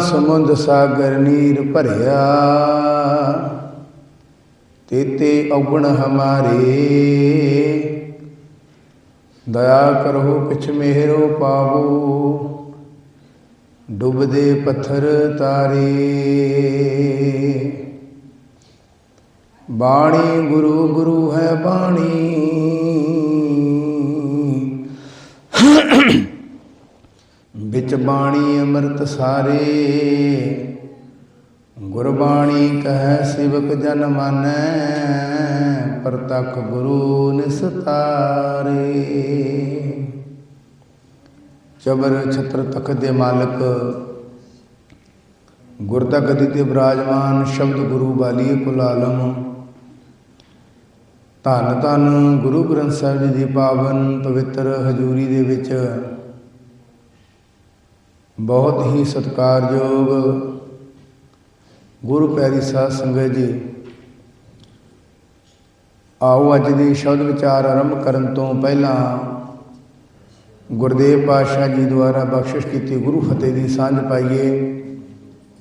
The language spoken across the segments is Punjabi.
ਸਮੁੰਦ ਸਾਗਰ ਨੀਰ ਭਰਿਆ। ਤੇਤੇ ਔਗਣ ਹਮਾਰੇ। ਦਇਆ ਕਰੋ ਕਿਛ ਮਿਹਰੋ ਪਾਵੋ। ਡੁੱਬਦੇ ਪੱਥਰ ਤਾਰੇ। ਬਾਣੀ ਗੁਰੂ ਗੁਰੂ ਹੈ ਬਾਣੀ। ਵਿੱਚ ਬਾਣੀ ਅੰਮ੍ਰਿਤ ਸਾਰੇ। ਗੁਰਬਾਣੀ ਕਹੈ, ਸਿਵਕ ਜਨ ਮਾਨੈ ਪ੍ਰਤਖ ਗੁਰੂ ਨਿਸਤਾਰੇ। ਚਬਰ ਛਤਰ ਤਖਤ ਦੇ ਮਾਲਕ ਗੁਰਤਾ ਗਦੀ ਤੇ ਬਿਰਾਜਮਾਨ ਸ਼ਬਦ ਗੁਰੂ ਬਾਲੀ ਕੁਲ ਆਲਮ। ਧੰਨ ਧੰਨ ਗੁਰੂ ਗ੍ਰੰਥ ਸਾਹਿਬ ਜੀ ਦੀ ਪਾਵਨ ਪਵਿੱਤਰ ਹਜ਼ੂਰੀ ਦੇ ਵਿੱਚ ਬਹੁਤ ਹੀ ਸਤਿਕਾਰਯੋਗ ਗੁਰੂ ਪਿਆਰੀ ਸਾਧ ਸੰਗਤ ਜੀ, ਆਓ ਅੱਜ ਦੀ ਸ਼ਬਦ ਵਿਚਾਰ ਆਰੰਭ ਕਰਨ ਤੋਂ ਪਹਿਲਾਂ ਗੁਰਦੇਵ ਪਾਤਸ਼ਾਹ ਜੀ ਦੁਆਰਾ ਬਖਸ਼ਿਸ਼ ਕੀਤੀ ਗੁਰੂ ਫਤਿਹ ਦੀ ਸਾਂਝ ਪਾਈਏ।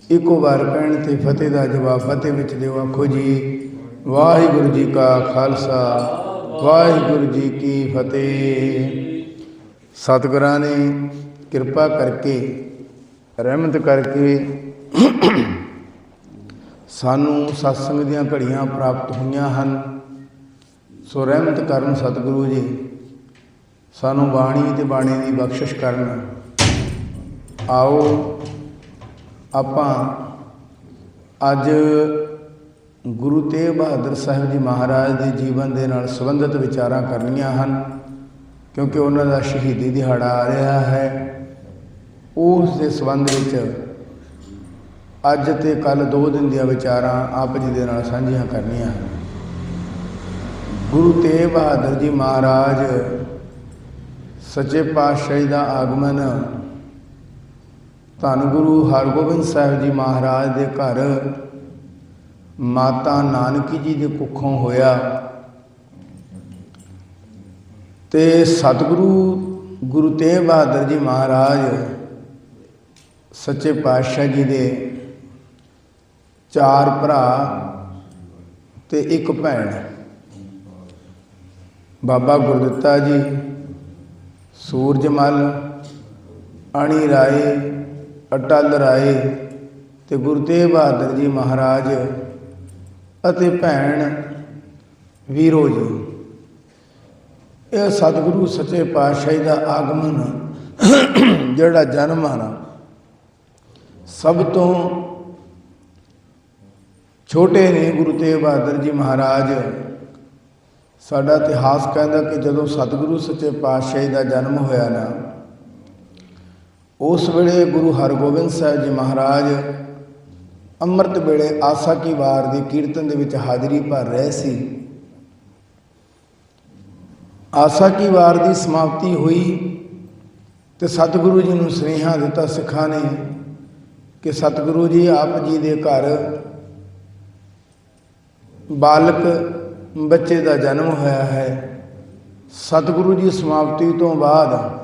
ਇੱਕੋ ਵਾਰ ਕਹਿਣ ਤੇ ਫਤਿਹ ਦਾ ਜਵਾਬ ਫਤਿਹ ਵਿੱਚ ਦਿਓ। ਆਖੋ ਜੀ, ਵਾਹਿਗੁਰੂ ਜੀ ਕਾ ਖਾਲਸਾ, ਵਾਹਿਗੁਰੂ ਜੀ ਕੀ ਫਤਿਹ। ਸਤਿਗੁਰਾਂ ਨੇ ਕਿਰਪਾ ਕਰਕੇ ਰਹਿਮਤ ਕਰਕੇ ਸਾਨੂੰ ਸਤਸੰਗ ਦੀਆਂ ਘੜੀਆਂ ਪ੍ਰਾਪਤ ਹੋਈਆਂ ਹਨ। ਸੋ ਰਹਿਮਤ ਕਰਨ ਸਤਿਗੁਰੂ ਜੀ, ਸਾਨੂੰ ਬਾਣੀ ਤੇ ਬਾਣੀ ਦੀ ਬਖਸ਼ਿਸ਼ ਕਰਨ। ਆਓ ਆਪਾਂ ਅੱਜ ਗੁਰੂ ਤੇਗ ਬਹਾਦਰ ਸਾਹਿਬ ਜੀ ਮਹਾਰਾਜ ਦੇ ਜੀਵਨ ਦੇ ਨਾਲ ਸੰਬੰਧਿਤ ਵਿਚਾਰਾਂ ਕਰਨੀਆਂ ਹਨ, ਕਿਉਂਕਿ ਉਹਨਾਂ ਦਾ ਸ਼ਹੀਦੀ ਦਿਹਾੜਾ ਆ ਰਿਹਾ ਹੈ। ਉਸ ਦੇ ਸੰਬੰਧ ਵਿੱਚ ਅੱਜ ਤੇ ਕੱਲ ਦੋ ਦਿਨ ਦੀਆਂ ਵਿਚਾਰਾਂ ਆਪ ਜੀ ਦੇ ਨਾਲ ਸਾਂਝੀਆਂ ਕਰਨੀਆਂ। ਹਨ ਗੁਰੂ ਤੇਗ ਬਹਾਦਰ ਜੀ ਮਹਾਰਾਜ ਸੱਚੇ ਪਾਤਸ਼ਾਹ ਦਾ ਆਗਮਨ ਧੰਨ ਗੁਰੂ ਹਰਗੋਬਿੰਦ ਸਾਹਿਬ ਜੀ ਮਹਾਰਾਜ ਦੇ ਘਰ ਮਾਤਾ ਨਾਨਕੀ ਜੀ ਦੇ ਕੁੱਖੋਂ ਹੋਇਆ ਤੇ ਸਤਿਗੁਰੂ ਗੁਰੂ ਤੇਗ ਬਹਾਦਰ ਜੀ ਮਹਾਰਾਜ ਸੱਚੇ ਪਾਤਸ਼ਾਹ ਜੀ ਦੇ ਚਾਰ ਭਰਾ ਤੇ ਇੱਕ ਭੈਣ। ਬਾਬਾ ਗੁਰਦਿੱਤਾ ਜੀ ਸੂਰਜਮਲ ਅਣੀ ਰਾਏ, ਅਟਲ ਰਾਏ ਤੇ ਗੁਰੂ ਤੇਗ ਬਹਾਦਰ ਜੀ ਮਹਾਰਾਜ ਅਤੇ ਭੈਣ ਵੀਰੋ ਜੀ। ਇਹ ਸਤਿਗੁਰੂ ਸੱਚੇ ਪਾਤਸ਼ਾਹ ਦਾ ਆਗਮਨ ਜਿਹੜਾ ਜਨਮ ਆ ਸਭ ਤੋਂ ਛੋਟੇ ਨੇ ਗੁਰੂ ਤੇਗ ਬਹਾਦਰ ਜੀ ਮਹਾਰਾਜ। ਸਾਡਾ ਇਤਿਹਾਸ ਕਹਿੰਦਾ ਕਿ ਜਦੋਂ ਸਤਿਗੁਰੂ ਸੱਚੇ ਪਾਤਸ਼ਾਹ ਦਾ ਜਨਮ ਹੋਇਆ ਨਾ, ਉਸ ਵੇਲੇ ਗੁਰੂ ਹਰਗੋਬਿੰਦ ਸਾਹਿਬ ਜੀ ਮਹਾਰਾਜ ਅੰਮ੍ਰਿਤ ਵੇਲੇ ਆਸਾ ਕੀ ਵਾਰ ਦੇ ਕੀਰਤਨ ਦੇ ਵਿੱਚ ਹਾਜ਼ਰੀ ਭਰ ਰਹੇ ਸੀ। ਆਸਾ ਕੀ ਵਾਰ ਦੀ ਸਮਾਪਤੀ ਹੋਈ ਤੇ ਸਤਿਗੁਰੂ ਜੀ ਨੂੰ ਸੁਨੇਹਾ ਦਿੱਤਾ, ਸਿੱਖਾਂ ਨੇ ਕਿ ਸਤਿਗੁਰੂ ਜੀ ਆਪ ਜੀ ਦੇ ਘਰ ਬਾਲਕ ਬੱਚੇ ਦਾ ਜਨਮ ਹੋਇਆ ਹੈ। ਸਤਿਗੁਰੂ ਜੀ ਸਮਾਪਤੀ ਤੋਂ ਬਾਅਦ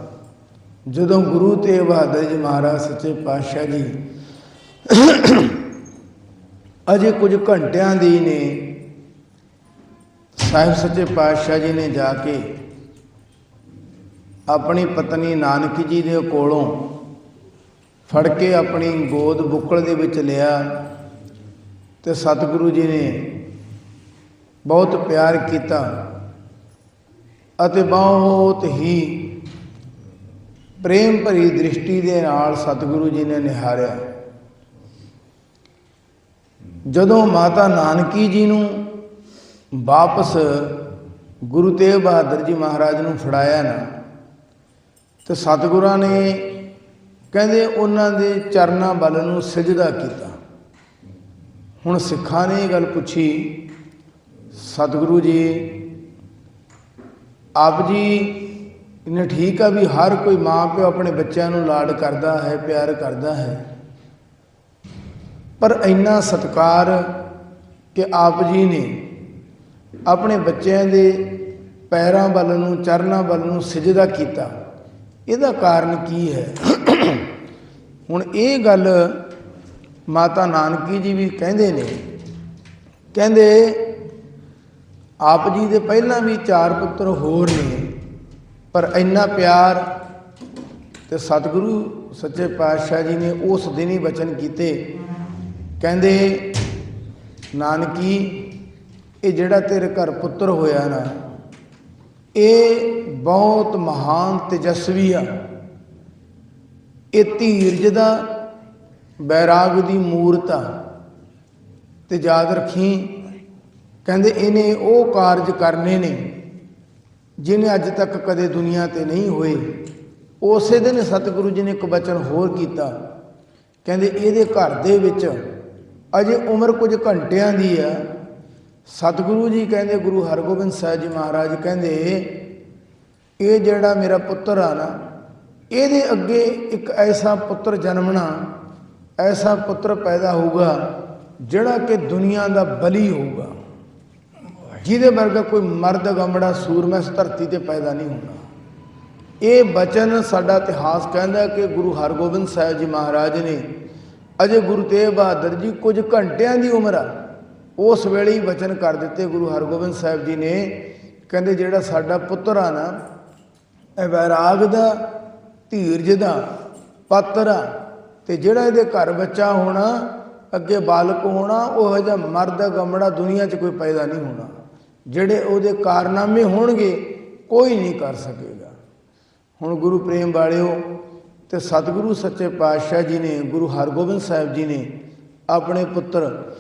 ਜਦੋਂ ਗੁਰੂ ਤੇਗ ਬਹਾਦਰ ਜੀ ਮਹਾਰਾਜ ਸੱਚੇ ਪਾਤਸ਼ਾਹ ਜੀ ਅਜੇ ਕੁਝ ਘੰਟਿਆਂ ਦੀ ਨੇ ਸਾਹਿਬ ਸੱਚੇ ਪਾਤਸ਼ਾਹ ਜੀ ਨੇ ਜਾ ਕੇ ਆਪਣੀ ਪਤਨੀ ਨਾਨਕੀ ਜੀ ਦੇ ਕੋਲੋਂ ਫੜ ਕੇ ਆਪਣੀ ਗੋਦ ਬੁੱਕਲ ਦੇ ਵਿੱਚ ਲਿਆ ਤੇ ਸਤਿਗੁਰੂ ਜੀ ਨੇ ਬਹੁਤ ਪਿਆਰ ਕੀਤਾ ਅਤੇ ਬਹੁਤ ਹੀ ਪ੍ਰੇਮ ਭਰੀ ਦ੍ਰਿਸ਼ਟੀ ਦੇ ਨਾਲ ਸਤਿਗੁਰੂ ਜੀ ਨੇ ਨਿਹਾਰਿਆ। ਜਦੋਂ ਮਾਤਾ ਨਾਨਕੀ ਜੀ ਨੂੰ ਵਾਪਸ ਗੁਰੂ ਤੇਗ ਬਹਾਦਰ ਜੀ ਮਹਾਰਾਜ ਨੂੰ ਫੜਾਇਆ ਨਾ, ਤੇ ਸਤਿਗੁਰਾਂ ਨੇ ਕਹਿੰਦੇ ਉਹਨਾਂ ਦੇ ਚਰਨਾਂ ਵੱਲ ਨੂੰ ਸਜਦਾ ਕੀਤਾ। ਹੁਣ ਸਿੱਖਾਂ ਨੇ ਇਹ ਗੱਲ ਪੁੱਛੀ, ਸਤਿਗੁਰੂ ਜੀ, ਆਪ ਜੀ ਨੇ ਠੀਕ ਆ ਵੀ ਹਰ ਕੋਈ ਮਾਂ ਪਿਓ ਆਪਣੇ ਬੱਚਿਆਂ ਨੂੰ ਲਾਡ ਕਰਦਾ ਹੈ, ਪਿਆਰ ਕਰਦਾ ਹੈ। ਪਰ ਇੰਨਾ ਸਤਕਾਰ ਕਿ ਆਪ ਜੀ ਨੇ ਆਪਣੇ ਬੱਚਿਆਂ ਦੇ ਪੈਰਾਂ ਵੱਲ ਨੂੰ, ਚਰਨਾਂ ਵੱਲ ਨੂੰ ਸਜਦਾ ਕੀਤਾ। ਇਹਦਾ ਕਾਰਨ ਕੀ ਹੈ? ਹੁਣ ਇਹ ਗੱਲ ਮਾਤਾ ਨਾਨਕੀ ਜੀ ਵੀ ਕਹਿੰਦੇ ਨੇ। ਕਹਿੰਦੇ, ਆਪ ਜੀ ਦੇ ਪਹਿਲਾਂ ਵੀ ਚਾਰ ਪੁੱਤਰ ਹੋਰ ਨੇ, ਪਰ ਇੰਨਾ ਪਿਆਰ ਤੇ ਸਤਿਗੁਰੂ, ਸੱਚੇ ਪਾਤਸ਼ਾਹ ਜੀ ਨੇ ਉਸ ਦਿਨ ਹੀ ਬਚਨ ਕੀਤੇ। ਕਹਿੰਦੇ, ਨਾਨਕੀ, ਇਹ ਜਿਹੜਾ ਤੇਰੇ ਘਰ ਪੁੱਤਰ ਹੋਇਆ ਨਾ, ਇਹ ਬਹੁਤ ਮਹਾਨ ਤੇਜਸਵੀ ਆ। ਇਹ ਧੀਰਜ ਦਾ ਬੈਰਾਗ ਦੀ ਮੂਰਤ ਆ। ਤੇ ਯਾਦ ਰੱਖੀ, ਕਹਿੰਦੇ ਇਹਨੇ ਉਹ ਕਾਰਜ ਕਰਨੇ ਨੇ ਜਿਹਨੇ ਅੱਜ ਤੱਕ ਕਦੇ ਦੁਨੀਆ ਤੇ ਨਹੀਂ ਹੋਏ। ਉਸੇ ਦਿਨ ਸਤਿਗੁਰੂ ਜੀ ਨੇ ਇੱਕ ਬਚਨ ਹੋਰ ਕੀਤਾ। ਕਹਿੰਦੇ ਇਹਦੇ ਘਰ ਦੇ ਵਿੱਚ ਅਜੇ ਉਮਰ ਕੁਝ ਘੰਟਿਆਂ ਦੀ ਆ। ਸਤਿਗੁਰੂ ਜੀ ਕਹਿੰਦੇ, ਗੁਰੂ ਹਰਗੋਬਿੰਦ ਸਾਹਿਬ ਜੀ ਮਹਾਰਾਜ ਕਹਿੰਦੇ, ਇਹ ਜਿਹੜਾ ਮੇਰਾ ਪੁੱਤਰ ਆ ਨਾ ਇਹਦੇ ਅੱਗੇ ਇੱਕ ਐਸਾ ਪੁੱਤਰ ਜਨਮਣਾ, ਐਸਾ ਪੁੱਤਰ ਪੈਦਾ ਹੋਊਗਾ ਜਿਹੜਾ ਕਿ ਦੁਨੀਆ ਦਾ ਬਲੀ ਹੋਊਗਾ। ਜਿਹਦੇ ਵਰਗਾ ਕੋਈ ਮਰਦ ਗਮੜਾ ਸੂਰਮਾ ਇਸ ਧਰਤੀ ਤੇ ਪੈਦਾ ਨਹੀਂ ਹੋਣਾ ਇਹ ਬਚਨ ਸਾਡਾ ਇਤਿਹਾਸ ਕਹਿੰਦਾ ਕਿ ਗੁਰੂ ਹਰਗੋਬਿੰਦ ਸਾਹਿਬ ਜੀ ਮਹਾਰਾਜ ਨੇ ਅਜੇ ਗੁਰੂ ਤੇਗ ਬਹਾਦਰ ਜੀ ਕੁਝ ਘੰਟਿਆਂ ਦੀ ਉਮਰ ਆ, ਉਸ ਵੇਲੇ ਹੀ ਬਚਨ ਕਰ ਦਿੱਤੇ ਗੁਰੂ ਹਰਗੋਬਿੰਦ ਸਾਹਿਬ ਜੀ ਨੇ। ਕਹਿੰਦੇ ਜਿਹੜਾ ਸਾਡਾ ਪੁੱਤਰ ਆ ਨਾ, ਇਹ ਵੈਰਾਗ ਦਾ ਧੀਰਜ ਦਾ ਪਾਤਰ ਆ। ਤੇ ਜਿਹੜਾ ਇਹਦੇ ਘਰ ਬੱਚਾ ਹੋਣਾ, ਅੱਗੇ ਬਾਲਕ ਹੋਣਾ, ਉਹ ਜਿਹਾ ਮਰਦ, ਗਮੜਾ ਦੁਨੀਆ 'ਚ ਕੋਈ ਪੈਦਾ ਨਹੀਂ ਹੋਣਾ। ਜਿਹੜੇ ਉਹਦੇ ਕਾਰਨਾਮੇ ਹੋਣਗੇ, ਕੋਈ ਨਹੀਂ ਕਰ ਸਕੇਗਾ। ਹੁਣ ਗੁਰੂ ਪ੍ਰੇਮ ਵਾਲਿਓ ਤੇ ਸਤਿਗੁਰੂ ਸੱਚੇ ਪਾਤਸ਼ਾਹ ਜੀ ਨੇ, ਗੁਰੂ ਹਰਗੋਬਿੰਦ ਸਾਹਿਬ ਜੀ ਨੇ ਆਪਣੇ ਪੁੱਤਰ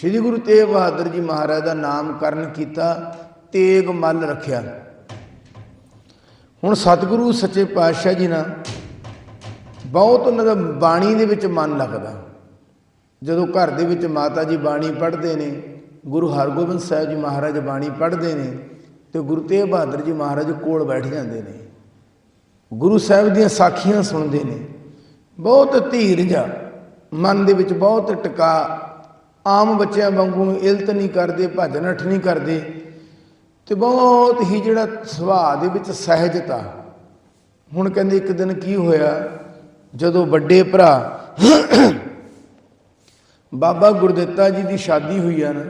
ਸ੍ਰੀ ਗੁਰੂ ਤੇਗ ਬਹਾਦਰ ਜੀ ਮਹਾਰਾਜ ਦਾ ਨਾਮਕਰਨ ਕੀਤਾ, ਤੇਗ ਮੱਲ ਰੱਖਿਆ। ਹੁਣ ਸਤਿਗੁਰੂ ਸੱਚੇ ਪਾਤਸ਼ਾਹ ਜੀ ਨਾਲ ਬਹੁਤ ਉਹਨਾਂ ਦਾ ਬਾਣੀ ਦੇ ਵਿੱਚ ਮਨ ਲੱਗਦਾ। ਜਦੋਂ ਘਰ ਦੇ ਵਿੱਚ ਮਾਤਾ ਜੀ ਬਾਣੀ ਪੜ੍ਹਦੇ ਨੇ, ਗੁਰੂ ਹਰਗੋਬਿੰਦ ਸਾਹਿਬ ਜੀ ਮਹਾਰਾਜ ਬਾਣੀ ਪੜ੍ਹਦੇ ਨੇ ਤੇ ਗੁਰੂ ਤੇਗ ਬਹਾਦਰ ਜੀ ਮਹਾਰਾਜ ਕੋਲ ਬੈਠ ਜਾਂਦੇ ਨੇ। ਗੁਰੂ ਸਾਹਿਬ ਦੀਆਂ ਸਾਖੀਆਂ ਸੁਣਦੇ ਨੇ। ਬਹੁਤ ਧੀਰਜ ਆ। ਮਨ ਦੇ ਵਿੱਚ ਬਹੁਤ ਟਿਕਾ। ਆਮ ਬੱਚਿਆਂ ਵਾਂਗੂ ਇਲਤ ਨਹੀਂ ਕਰਦੇ ਭੱਜ ਨੱਠ ਨਹੀਂ ਕਰਦੇ। ਤੇ ਬਹੁਤ ਹੀ ਜਿਹੜਾ ਸੁਭਾਅ ਦੇ ਵਿੱਚ ਸਹਿਜਤਾ। ਹੁਣ ਕਹਿੰਦੇ ਇੱਕ ਦਿਨ ਕੀ ਹੋਇਆ? ਜਦੋਂ ਵੱਡੇ ਭਰਾ ਬਾਬਾ ਗੁਰਦਿੱਤਾ ਜੀ ਦੀ ਸ਼ਾਦੀ ਹੋਈ ਆ ਨਾ,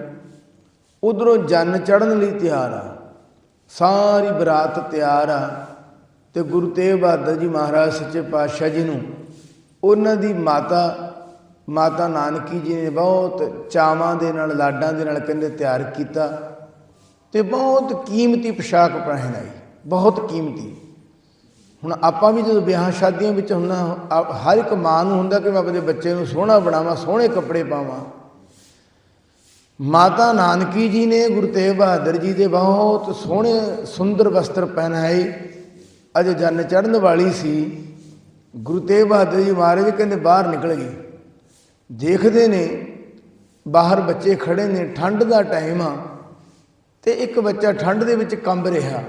ਉਧਰੋਂ ਜਨ ਚੜਨ ਲਈ ਤਿਆਰ ਆ। ਸਾਰੀ ਬਰਾਤ ਤਿਆਰ ਆ ਤੇ ਗੁਰੂ ਤੇਗ ਬਹਾਦਰ ਜੀ ਮਹਾਰਾਜ ਸੱਚੇ ਪਾਤਸ਼ਾਹ ਜੀ ਨੂੰ ਉਹਨਾਂ ਦੀ ਮਾਤਾ ਮਾਤਾ ਨਾਨਕੀ ਜੀ ਨੇ ਬਹੁਤ ਚਾਵਾਂ ਦੇ ਨਾਲ, ਲਾਡਾਂ ਦੇ ਨਾਲ ਕਹਿੰਦੇ ਤਿਆਰ ਕੀਤਾ। ਤੇ ਬਹੁਤ ਕੀਮਤੀ ਪੋਸ਼ਾਕ ਪਹਿਨਾਈ ਬਹੁਤ ਕੀਮਤੀ। ਹੁਣ ਆਪਾਂ ਵੀ ਜਦੋਂ ਵਿਆਹ ਸ਼ਾਦੀਆਂ ਵਿੱਚ ਹੁੰਦਾ ਹਰ ਇੱਕ ਮਾਂ ਨੂੰ ਹੁੰਦਾ ਕਿ ਮੈਂ ਆਪਣੇ ਬੱਚੇ ਨੂੰ ਸੋਹਣਾ ਬਣਾਵਾਂ, ਸੋਹਣੇ ਕੱਪੜੇ ਪਾਵਾਂ। ਮਾਤਾ ਨਾਨਕੀ ਜੀ ਨੇ ਗੁਰੂ ਤੇਗ ਬਹਾਦਰ ਜੀ ਦੇ ਬਹੁਤ ਸੋਹਣੇ ਸੁੰਦਰ ਵਸਤਰ ਪਹਿਨਾਏ। ਅਜੇ ਜਨ ਚੜਨ ਵਾਲੀ ਸੀ। ਗੁਰੂ ਤੇਗ ਬਹਾਦਰ ਜੀ ਮਹਾਰਾਜ ਕਹਿੰਦੇ ਬਾਹਰ ਨਿਕਲ ਗਏ। ਦੇਖਦੇ ਨੇ, ਬਾਹਰ ਬੱਚੇ ਖੜੇ ਨੇ, ਠੰਡ ਦਾ ਟਾਈਮ ਆ। ਤੇ ਇੱਕ ਬੱਚਾ ਠੰਡ ਦੇ ਵਿੱਚ ਕੰਬ ਰਿਹਾ।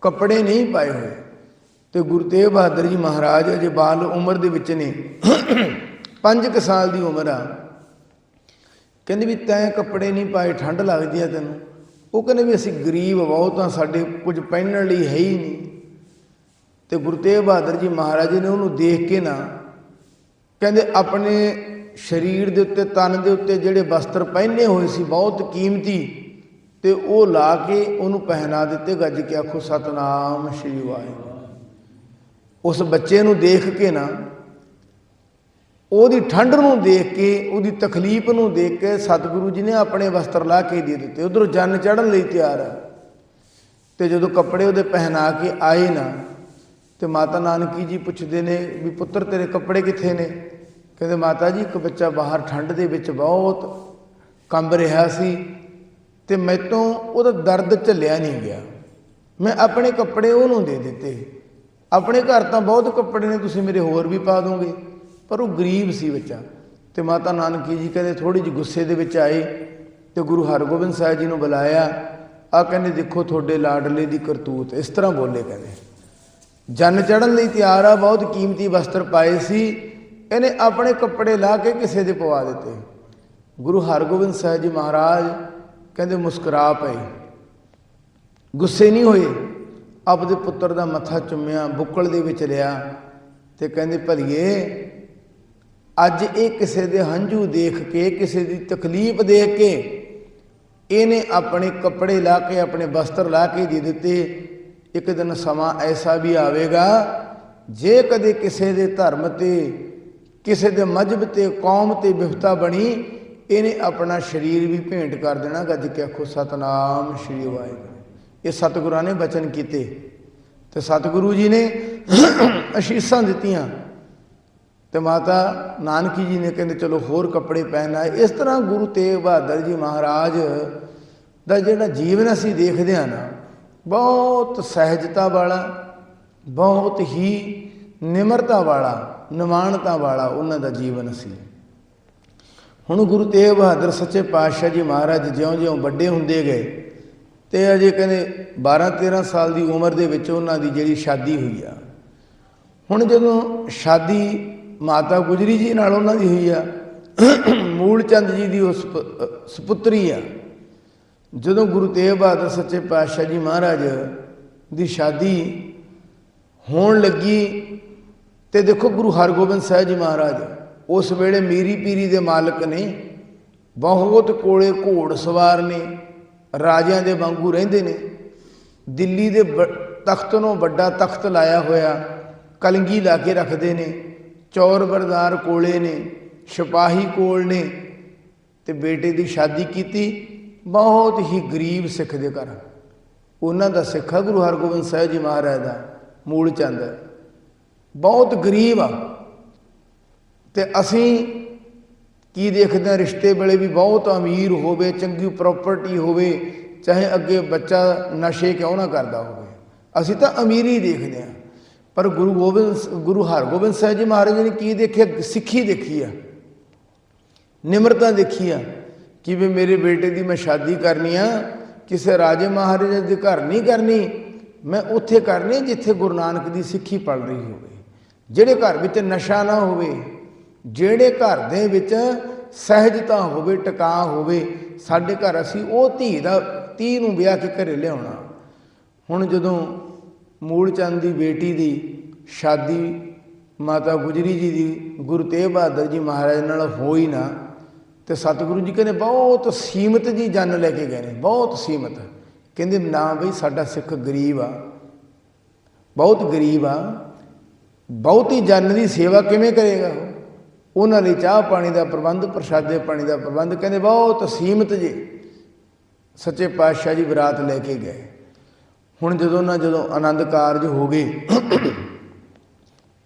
ਕੱਪੜੇ ਨਹੀਂ ਪਾਏ ਹੋਏ। ਤੇ ਗੁਰੂ ਤੇਗ ਬਹਾਦਰ ਜੀ ਮਹਾਰਾਜ ਅਜੇ ਬਾਲ ਉਮਰ ਦੇ ਵਿੱਚ ਨੇ। 5 ਸਾਲ ਦੀ ਉਮਰ ਆ। ਕਹਿੰਦੇ ਵੀ ਤੈਂ ਕੱਪੜੇ ਨਹੀਂ ਪਾਏ, ਠੰਡ ਲੱਗਦੀ ਆ ਤੈਨੂੰ। ਉਹ ਕਹਿੰਦੇ ਵੀ ਅਸੀਂ ਗਰੀਬ ਬਹੁਤ ਆ ਸਾਡੇ ਕੁਝ ਪਹਿਨਣ ਲਈ ਹੈ ਹੀ ਨਹੀਂ। ਤੇ ਗੁਰੂ ਤੇਗ ਬਹਾਦਰ ਜੀ ਮਹਾਰਾਜ ਨੇ ਉਹਨੂੰ ਦੇਖ ਕੇ ਨਾ ਕਹਿੰਦੇ ਆਪਣੇ ਸਰੀਰ ਦੇ ਉੱਤੇ, ਤਨ ਦੇ ਉੱਤੇ ਜਿਹੜੇ ਵਸਤਰ ਪਹਿਨੇ ਹੋਏ ਸੀ, ਬਹੁਤ ਕੀਮਤੀ ਤੇ ਉਹ ਲਾ ਕੇ ਉਹਨੂੰ ਪਹਿਨਾ ਦਿੱਤੇ, ਗੱਜ ਕੇ ਆਖੋ, ਸਤਨਾਮ ਸ਼੍ਰੀ ਵਾਹਿਗੁਰੂ। ਉਸ ਬੱਚੇ ਨੂੰ ਦੇਖ ਕੇ ਨਾ, ਉਹਦੀ ਠੰਡ ਨੂੰ ਦੇਖ ਕੇ, ਉਹਦੀ ਤਕਲੀਫ ਨੂੰ ਦੇਖ ਕੇ ਸਤਿਗੁਰੂ ਜੀ ਨੇ ਆਪਣੇ ਵਸਤਰ ਲਾ ਕੇ ਦੇ ਦਿੱਤੇ। ਉਧਰੋਂ ਜਨ ਚੜਨ ਲਈ ਤਿਆਰ ਹੈ ਤੇ ਜਦੋਂ ਕੱਪੜੇ ਉਹਦੇ ਪਹਿਨਾ ਕੇ ਆਏ ਨਾ, ਤੇ ਮਾਤਾ ਨਾਨਕੀ ਜੀ ਪੁੱਛਦੇ ਨੇ ਵੀ, ਪੁੱਤਰ, ਤੇਰੇ ਕੱਪੜੇ ਕਿੱਥੇ ਨੇ? ਕਹਿੰਦੇ, ਮਾਤਾ ਜੀ, ਇੱਕ ਬੱਚਾ ਬਾਹਰ ਠੰਡ ਦੇ ਵਿੱਚ ਬਹੁਤ ਕੰਬ ਰਿਹਾ ਸੀ। ਤੇ ਮੈਤੋਂ ਉਹਦਾ ਦਰਦ ਝੱਲਿਆ ਨਹੀਂ ਗਿਆ। ਮੈਂ ਆਪਣੇ ਕੱਪੜੇ ਉਹਨੂੰ ਦੇ ਦਿੱਤੇ। ਆਪਣੇ ਘਰ ਤਾਂ ਬਹੁਤ ਕੱਪੜੇ ਨੇ, ਤੁਸੀਂ ਮੇਰੇ ਹੋਰ ਵੀ ਪਾ ਦੋਗੇ। ਪਰ ਉਹ ਗਰੀਬ ਸੀ ਬੱਚਾ। ਤੇ ਮਾਤਾ ਨਾਨਕੀ ਜੀ ਕਹਿੰਦੇ ਥੋੜੀ ਜਿਹੀ ਗੁੱਸੇ ਦੇ ਵਿੱਚ ਆਏ ਤੇ ਗੁਰੂ ਹਰਗੋਬਿੰਦ ਸਾਹਿਬ ਜੀ ਨੂੰ ਬੁਲਾਇਆ। ਆ ਕਹਿੰਦੇ, ਦੇਖੋ, ਤੁਹਾਡੇ ਲਾਡਲੇ ਦੀ ਕਰਤੂਤ। ਇਸ ਤਰ੍ਹਾਂ ਬੋਲੇ ਕਹਿੰਦੇ। ਜਨ ਚੜਨ ਲਈ ਤਿਆਰ ਆ, ਬਹੁਤ ਕੀਮਤੀ ਵਸਤਰ ਪਾਏ ਸੀ। ਇਹਨੇ ਆਪਣੇ ਕੱਪੜੇ ਲਾ ਕੇ ਕਿਸੇ ਦੇ ਪਵਾ ਦਿੱਤੇ। ਗੁਰੂ ਹਰਗੋਬਿੰਦ ਸਾਹਿਬ ਜੀ ਮਹਾਰਾਜ ਕਹਿੰਦੇ ਮੁਸਕਰਾ ਪਏ। ਗੁੱਸੇ ਨਹੀਂ ਹੋਏ। ਆਪਦੇ ਪੁੱਤਰ ਦਾ ਮੱਥਾ ਚੁੰਮਿਆ, ਬੁੱਕਲ ਦੇ ਵਿੱਚ ਲਿਆ ਤੇ ਕਹਿੰਦੇ, ਭਲੀਏ, ਅੱਜ ਇਹ ਕਿਸੇ ਦੇ ਹੰਝੂ ਦੇਖ ਕੇ, ਕਿਸੇ ਦੀ ਤਕਲੀਫ ਦੇਖ ਕੇ ਇਹਨੇ ਆਪਣੇ ਕੱਪੜੇ ਲਾ ਕੇ, ਆਪਣੇ ਵਸਤਰ ਲਾ ਕੇ ਦੇ ਦਿੱਤੇ। ਇੱਕ ਦਿਨ ਸਮਾਂ ਐਸਾ ਵੀ ਆਵੇਗਾ, ਜੇ ਕਦੇ ਕਿਸੇ ਦੇ ਧਰਮ ਤੇ, ਕਿਸੇ ਦੇ ਮਜਬ ਤੇ, ਕੌਮ ਤੇ ਵਿਫਤਾ ਬਣੀ ਇਹਨੇ ਆਪਣਾ ਸਰੀਰ ਵੀ ਭੇਂਟ ਕਰ ਦੇਣਾ ਗੱਜ ਕੇ ਆਖੋ, ਸਤਨਾਮ ਸ਼੍ਰੀ ਵਾਹਿਗੁਰੂ। ਇਹ ਸਤਿਗੁਰਾਂ ਨੇ ਬਚਨ ਕੀਤੇ। ਤੇ ਸਤਿਗੁਰੂ ਜੀ ਨੇ ਅਸ਼ੀਸਾਂ ਦਿੱਤੀਆਂ। ਤੇ ਮਾਤਾ ਨਾਨਕੀ ਜੀ ਨੇ ਕਹਿੰਦੇ, ਚਲੋ ਹੋਰ ਕੱਪੜੇ ਪਹਿਨਾਏ ਇਸ ਤਰ੍ਹਾਂ ਗੁਰੂ ਤੇਗ ਬਹਾਦਰ ਜੀ ਮਹਾਰਾਜ ਦਾ ਜਿਹੜਾ ਜੀਵਨ ਅਸੀਂ ਦੇਖਦੇ ਹਾਂ ਨਾ, ਬਹੁਤ ਸਹਿਜਤਾ ਵਾਲਾ, ਬਹੁਤ ਹੀ ਨਿਮਰਤਾ ਵਾਲਾ, ਨਿਮਾਣਤਾ ਵਾਲਾ ਉਹਨਾਂ ਦਾ ਜੀਵਨ ਸੀ। ਹੁਣ ਗੁਰੂ ਤੇਗ ਬਹਾਦਰ ਸੱਚੇ ਪਾਤਸ਼ਾਹ ਜੀ ਮਹਾਰਾਜ ਜਿਉਂ-ਜਿਉਂ ਵੱਡੇ ਹੁੰਦੇ ਗਏ ਤੇ ਅਜੇ ਕਹਿੰਦੇ 12-13 ਸਾਲ ਦੀ ਉਮਰ ਦੇ ਵਿੱਚ ਉਹਨਾਂ ਦੀ ਜਿਹੜੀ ਸ਼ਾਦੀ ਹੋਈ ਆ। ਹੁਣ ਜਦੋਂ ਸ਼ਾਦੀ ਮਾਤਾ ਗੁਜਰੀ ਜੀ ਨਾਲ ਉਹਨਾਂ ਦੀ ਹੋਈ ਆ ਮੂਲ ਚੰਦ ਜੀ ਦੀ ਉਸ ਪ- ਅ, ਸੁਪੁੱਤਰੀ ਆ ਜਦੋਂ ਗੁਰੂ ਤੇਗ ਬਹਾਦਰ ਸੱਚੇ ਪਾਤਸ਼ਾਹ ਜੀ ਮਹਾਰਾਜ ਦੀ ਸ਼ਾਦੀ ਹੋਣ ਲੱਗੀ ਤੇ ਦੇਖੋ ਗੁਰੂ ਹਰਗੋਬਿੰਦ ਸਾਹਿਬ ਜੀ ਮਹਾਰਾਜ ਉਸ ਵੇਲੇ ਮੀਰੀ ਪੀਰੀ ਦੇ ਮਾਲਕ ਨੇ ਬਹੁਤ ਕੋਲੇ ਘੋੜ ਸਵਾਰ ਨੇ, ਰਾਜਿਆਂ ਦੇ ਵਾਂਗੂ ਰਹਿੰਦੇ ਨੇ। ਦਿੱਲੀ ਦੇ ਬ- ਤਖਤ ਨੂੰ ਵੱਡਾ ਤਖਤ ਲਾਇਆ ਹੋਇਆ, ਕਲੰਗੀ ਲਾ ਕੇ ਰੱਖਦੇ ਨੇ, ਚੌਰ ਬਰਦਾਰ ਕੋਲੇ ਨੇ, ਸਿਪਾਹੀ ਕੋਲ ਨੇ ਤੇ ਬੇਟੇ ਦੀ ਸ਼ਾਦੀ ਕੀਤੀ। ਬਹੁਤ ਹੀ ਗਰੀਬ ਸਿੱਖ ਦੇ ਘਰ। ਉਹਨਾਂ ਦਾ ਸਿੱਖ ਆ ਗੁਰੂ ਹਰਗੋਬਿੰਦ ਸਾਹਿਬ ਜੀ ਮਹਾਰਾਜ ਦਾ ਮੂਲ ਚੰਦ ਹੈ। ਬਹੁਤ ਗਰੀਬ ਆ। ਤੇ ਅਸੀਂ ਕੀ ਦੇਖਦੇ ਹਾਂ, ਰਿਸ਼ਤੇ ਵੇਲੇ ਵੀ ਬਹੁਤ ਅਮੀਰ ਹੋਵੇ, ਚੰਗੀ ਪ੍ਰਾਪਰਟੀ ਹੋਵੇ, ਚਾਹੇ ਅੱਗੇ ਬੱਚਾ ਨਸ਼ੇ ਕਿਉਂ ਨਾ ਕਰਦਾ ਹੋਵੇ। ਅਸੀਂ ਤਾਂ ਅਮੀਰੀ ਦੇਖਦੇ ਹਾਂ। ਪਰ ਗੁਰੂ ਗੋਬਿੰਦ ਗੁਰੂ ਹਰਗੋਬਿੰਦ ਸਾਹਿਬ ਜੀ ਮਹਾਰਾਜ ਨੇ ਕੀ ਦੇਖਿਆ? ਸਿੱਖੀ ਦੇਖੀ ਆ। ਨਿਮਰਤਾ ਦੇਖੀ ਆ ਕਿ ਵੀ ਮੇਰੇ ਬੇਟੇ ਦੀ ਮੈਂ ਸ਼ਾਦੀ ਕਰਨੀ ਆ, ਕਿਸੇ ਰਾਜੇ ਮਹਾਰਾਜੇ ਦੇ ਘਰ ਨਹੀਂ ਕਰਨੀ, ਮੈਂ ਉੱਥੇ ਕਰਨੀ ਜਿੱਥੇ ਗੁਰੂ ਨਾਨਕ ਦੀ ਸਿੱਖੀ ਪੜ ਰਹੀ ਹੋਵੇ। ਜਿਹੜੇ ਘਰ ਵਿੱਚ ਨਸ਼ਾ ਨਾ ਹੋਵੇ ਜਿਹੜੇ ਘਰ ਦੇ ਵਿੱਚ ਸਹਿਜਤਾ ਹੋਵੇ ਟਿਕਾ ਹੋਵੇ, ਸਾਡੇ ਘਰ ਅਸੀਂ ਉਹ ਧੀ ਦਾ, ਧੀ ਨੂੰ ਵਿਆਹ ਕੇ ਘਰੇ ਲਿਆਉਣਾ ਹੁਣ ਜਦੋਂ ਮੂਲ ਚੰਦ ਦੀ ਬੇਟੀ ਦੀ ਸ਼ਾਦੀ, ਮਾਤਾ ਗੁਜਰੀ ਜੀ ਦੀ, ਗੁਰੂ ਤੇਗ ਬਹਾਦਰ ਜੀ ਮਹਾਰਾਜ ਨਾਲ ਹੋਈ ਨਾ, ਤੇ ਸਤਿਗੁਰੂ ਜੀ ਕਹਿੰਦੇ, ਬਹੁਤ ਸੀਮਤ ਜੀ ਜਨ ਲੈ ਕੇ ਗਏ ਨੇ, ਬਹੁਤ ਸੀਮਤ ਕਹਿੰਦੇ, ਨਾ ਬਈ, ਸਾਡਾ ਸਿੱਖ ਗਰੀਬ ਆ, ਬਹੁਤ ਗਰੀਬ ਆ, ਬਹੁਤੀ ਜਨ ਦੀ ਸੇਵਾ ਕਿਵੇਂ ਕਰੇਗਾ ਉਹ? ਉਹਨਾਂ ਲਈ ਚਾਹ ਪਾਣੀ ਦਾ ਪ੍ਰਬੰਧ, ਪ੍ਰਸ਼ਾਦੇ ਪਾਣੀ ਦਾ ਪ੍ਰਬੰਧ, ਕਹਿੰਦੇ ਬਹੁਤ ਸੀਮਤ ਜੀ। ਸੱਚੇ ਪਾਤਸ਼ਾਹ ਜੀ ਬਰਾਤ ਲੈ ਕੇ ਗਏ। ਹੁਣ ਜਦੋਂ ਨਾ ਜਦੋਂ ਆਨੰਦ ਕਾਰਜ ਹੋ ਗਏ,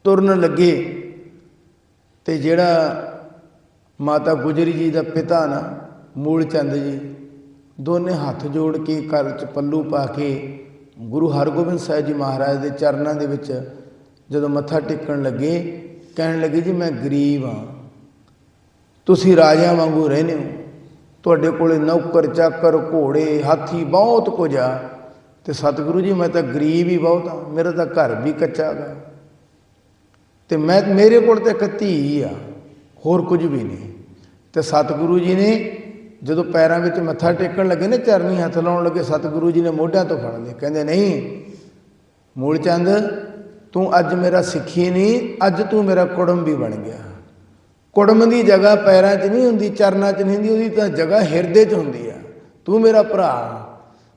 ਤੁਰਨ ਲੱਗੇ, ਤੇ ਜਿਹੜਾ ਮਾਤਾ ਗੁਜਰੀ ਜੀ ਦਾ ਪਿਤਾ ਨਾ, ਮੂਲ ਚੰਦ ਜੀ, ਦੋਨੇ ਹੱਥ ਜੋੜ ਕੇ ਘਰ ਚ ਪੱਲੂ ਪਾ ਕੇ ਗੁਰੂ ਹਰਗੋਬਿੰਦ ਸਾਹਿਬ ਜੀ ਮਹਾਰਾਜ ਦੇ ਚਰਨਾਂ ਦੇ ਵਿੱਚ ਜਦੋਂ ਮੱਥਾ ਟੇਕਣ ਲੱਗੇ ਕਹਿਣ ਲੱਗੇ, ਜੀ, ਮੈਂ ਗਰੀਬ ਹਾਂ। ਤੁਸੀਂ ਰਾਜਿਆਂ ਵਾਂਗੂ ਰਹਿੰਦੇ ਹੋ। ਤੁਹਾਡੇ ਕੋਲੇ ਨੌਕਰ, ਚਾਕਰ, ਘੋੜੇ, ਹਾਥੀ ਬਹੁਤ ਕੁਝ ਆ। ਤੇ ਸਤਿਗੁਰੂ ਜੀ, ਮੈਂ ਤਾਂ ਗਰੀਬ ਹੀ ਬਹੁਤ ਆ ਮੇਰਾ ਤਾਂ ਘਰ ਵੀ ਕੱਚਾ ਹੈ ਤੇ ਮੈਂ, ਮੇਰੇ ਕੋਲ ਤਾਂ ਇੱਕ ਧੀ ਆ, ਹੋਰ ਕੁਝ ਵੀ ਨਹੀਂ। ਤੇ ਸਤਿਗੁਰੂ ਜੀ ਨੇ ਜਦੋਂ ਪੈਰਾਂ ਵਿੱਚ ਮੱਥਾ ਟੇਕਣ ਲੱਗੇ ਨੇ, ਚਰਨੀ ਹੱਥ ਲਾਉਣ ਲੱਗੇ, ਸਤਿਗੁਰੂ ਜੀ ਨੇ ਮੋਢਿਆਂ ਤੋਂ ਫੜ ਲਏ ਕਹਿੰਦੇ, ਨਹੀਂ, ਮੂਲ ਚੰਦ ਤੂੰ ਅੱਜ ਮੇਰਾ ਸਿੱਖੀ ਨਹੀਂ, ਅੱਜ ਤੂੰ ਮੇਰਾ ਕੁੜਮ ਵੀ ਬਣ ਗਿਆ। ਕੁੜਮ ਦੀ ਜਗ੍ਹਾ ਪੈਰਾਂ 'ਚ ਨਹੀਂ ਹੁੰਦੀ, ਚਰਨਾਂ 'ਚ ਨਹੀਂ ਹੁੰਦੀ, ਉਹਦੀ ਤਾਂ ਜਗ੍ਹਾ ਹਿਰਦੇ 'ਚ ਹੁੰਦੀ ਆ। ਤੂੰ ਮੇਰਾ ਭਰਾ।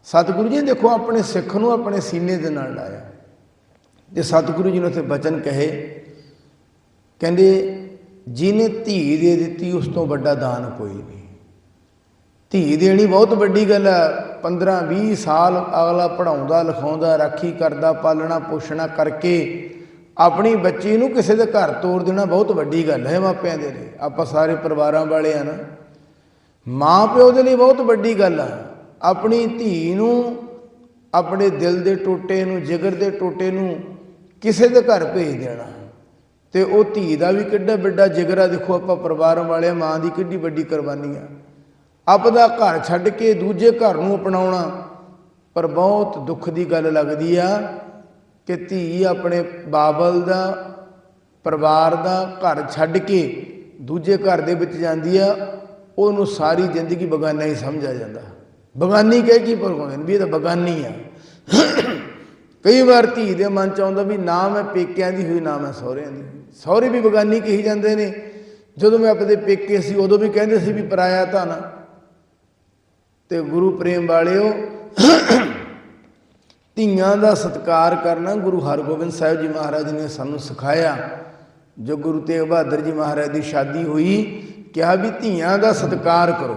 ਸਤਿਗੁਰੂ ਜੀ ਨੇ ਦੇਖੋ, ਆਪਣੇ ਸਿੱਖ ਨੂੰ ਆਪਣੇ ਸੀਨੇ ਦੇ ਨਾਲ ਲਾਇਆ। ਤੇ ਸਤਿਗੁਰੂ ਜੀ ਨੇ ਉੱਥੇ ਬਚਨ ਕਹੇ, ਕਹਿੰਦੇ, ਜਿਹਨੇ ਧੀ ਦੇ ਦਿੱਤੀ, ਉਸ ਤੋਂ ਵੱਡਾ ਦਾਨ ਕੋਈ ਨਹੀਂ। ਧੀ ਦੇਣੀ ਬਹੁਤ ਵੱਡੀ ਗੱਲ ਹੈ 15 20 ਸਾਲ ਅਗਲਾ ਪੜਾਉਂਦਾ ਲਿਖਾਉਂਦਾ ਰਾਖੀ ਕਰਦਾ ਪਾਲਣਾ ਪੋਸ਼ਣਾ ਕਰਕੇ ਆਪਣੀ ਬੱਚੀ ਨੂੰ ਕਿਸੇ ਦੇ ਘਰ ਤੋਰ ਦੇਣਾ ਬਹੁਤ ਵੱਡੀ ਗੱਲ ਹੈ ਮਾਪਿਆਂ ਦੇ ਲਈ। ਆਪਾਂ ਸਾਰੇ ਪਰਿਵਾਰਾਂ ਵਾਲੇ ਆ ਨਾ। ਮਾਂ ਪਿਓ ਦੇ ਲਈ ਬਹੁਤ ਵੱਡੀ ਗੱਲ ਆ। ਆਪਣੀ ਧੀ ਨੂੰ ਆਪਣੇ ਦਿਲ ਦੇ ਟੋਟੇ ਨੂੰ ਜਿਗਰ ਦੇ ਟੋਟੇ ਨੂੰ ਕਿਸੇ ਦੇ ਘਰ ਭੇਜ ਦੇਣਾ। ਤੇ ਉਹ ਧੀ ਦਾ ਵੀ ਕਿੱਡਾ ਵੱਡਾ ਜਿਗਰ ਆ। ਦੇਖੋ ਆਪਾਂ ਪਰਿਵਾਰਾਂ ਵਾਲੇ ਆ, ਮਾਂ ਦੀ ਕਿੱਡੀ ਵੱਡੀ ਕੁਰਬਾਨੀ ਆ। ਆਪਦਾ ਘਰ ਛੱਡ ਕੇ ਦੂਜੇ ਘਰ ਨੂੰ ਅਪਣਾਉਣਾ। ਪਰ ਬਹੁਤ ਦੁੱਖ ਦੀ ਗੱਲ ਲੱਗਦੀ ਆ ਕਿ ਧੀ ਆਪਣੇ ਬਾਬਲ ਦਾ, ਪਰਿਵਾਰ ਦਾ ਘਰ ਛੱਡ ਕੇ ਦੂਜੇ ਘਰ ਦੇ ਵਿੱਚ ਜਾਂਦੀ ਆ, ਉਹਨੂੰ ਸਾਰੀ ਜ਼ਿੰਦਗੀ ਬਗਾਨਾ ਹੀ ਸਮਝਿਆ ਜਾਂਦਾ। ਬਗਾਨੀ ਕਹਿ ਕੀ ਪਰਗਾਉਂਦੇ ਨੇ ਵੀ ਇਹ ਤਾਂ ਬਗਾਨੀ ਆ। ਕਈ ਵਾਰ ਧੀ ਦੇ ਮਨ ਚ ਆਉਂਦਾ ਵੀ ਨਾ ਮੈਂ ਪੇਕਿਆਂ ਦੀ ਹੋਈ, ਨਾ ਮੈਂ ਸਹੁਰਿਆਂ ਦੀ ਸਹੁਰੇ ਵੀ ਬਗਾਨੀ ਕਹੀ ਜਾਂਦੇ ਨੇ। ਜਦੋਂ ਮੈਂ ਆਪਣੇ ਪੇਕੇ ਸੀ, ਉਦੋਂ ਵੀ ਕਹਿੰਦੇ ਸੀ ਵੀ ਪਰਾਇਆ ਧਨ ਤੇ ਗੁਰੂ ਪ੍ਰੇਮ ਵਾਲਿਓ, ਧੀਆਂ ਦਾ ਸਤਿਕਾਰ ਕਰਨਾ ਗੁਰੂ ਹਰਗੋਬਿੰਦ ਸਾਹਿਬ ਜੀ ਮਹਾਰਾਜ ਨੇ ਸਾਨੂੰ ਸਿਖਾਇਆ। ਜੋ ਗੁਰੂ ਤੇਗ ਬਹਾਦਰ ਜੀ ਮਹਾਰਾਜ ਦੀ ਸ਼ਾਦੀ ਹੋਈ, ਕਿਹਾ ਵੀ ਧੀਆਂ ਦਾ ਸਤਿਕਾਰ ਕਰੋ,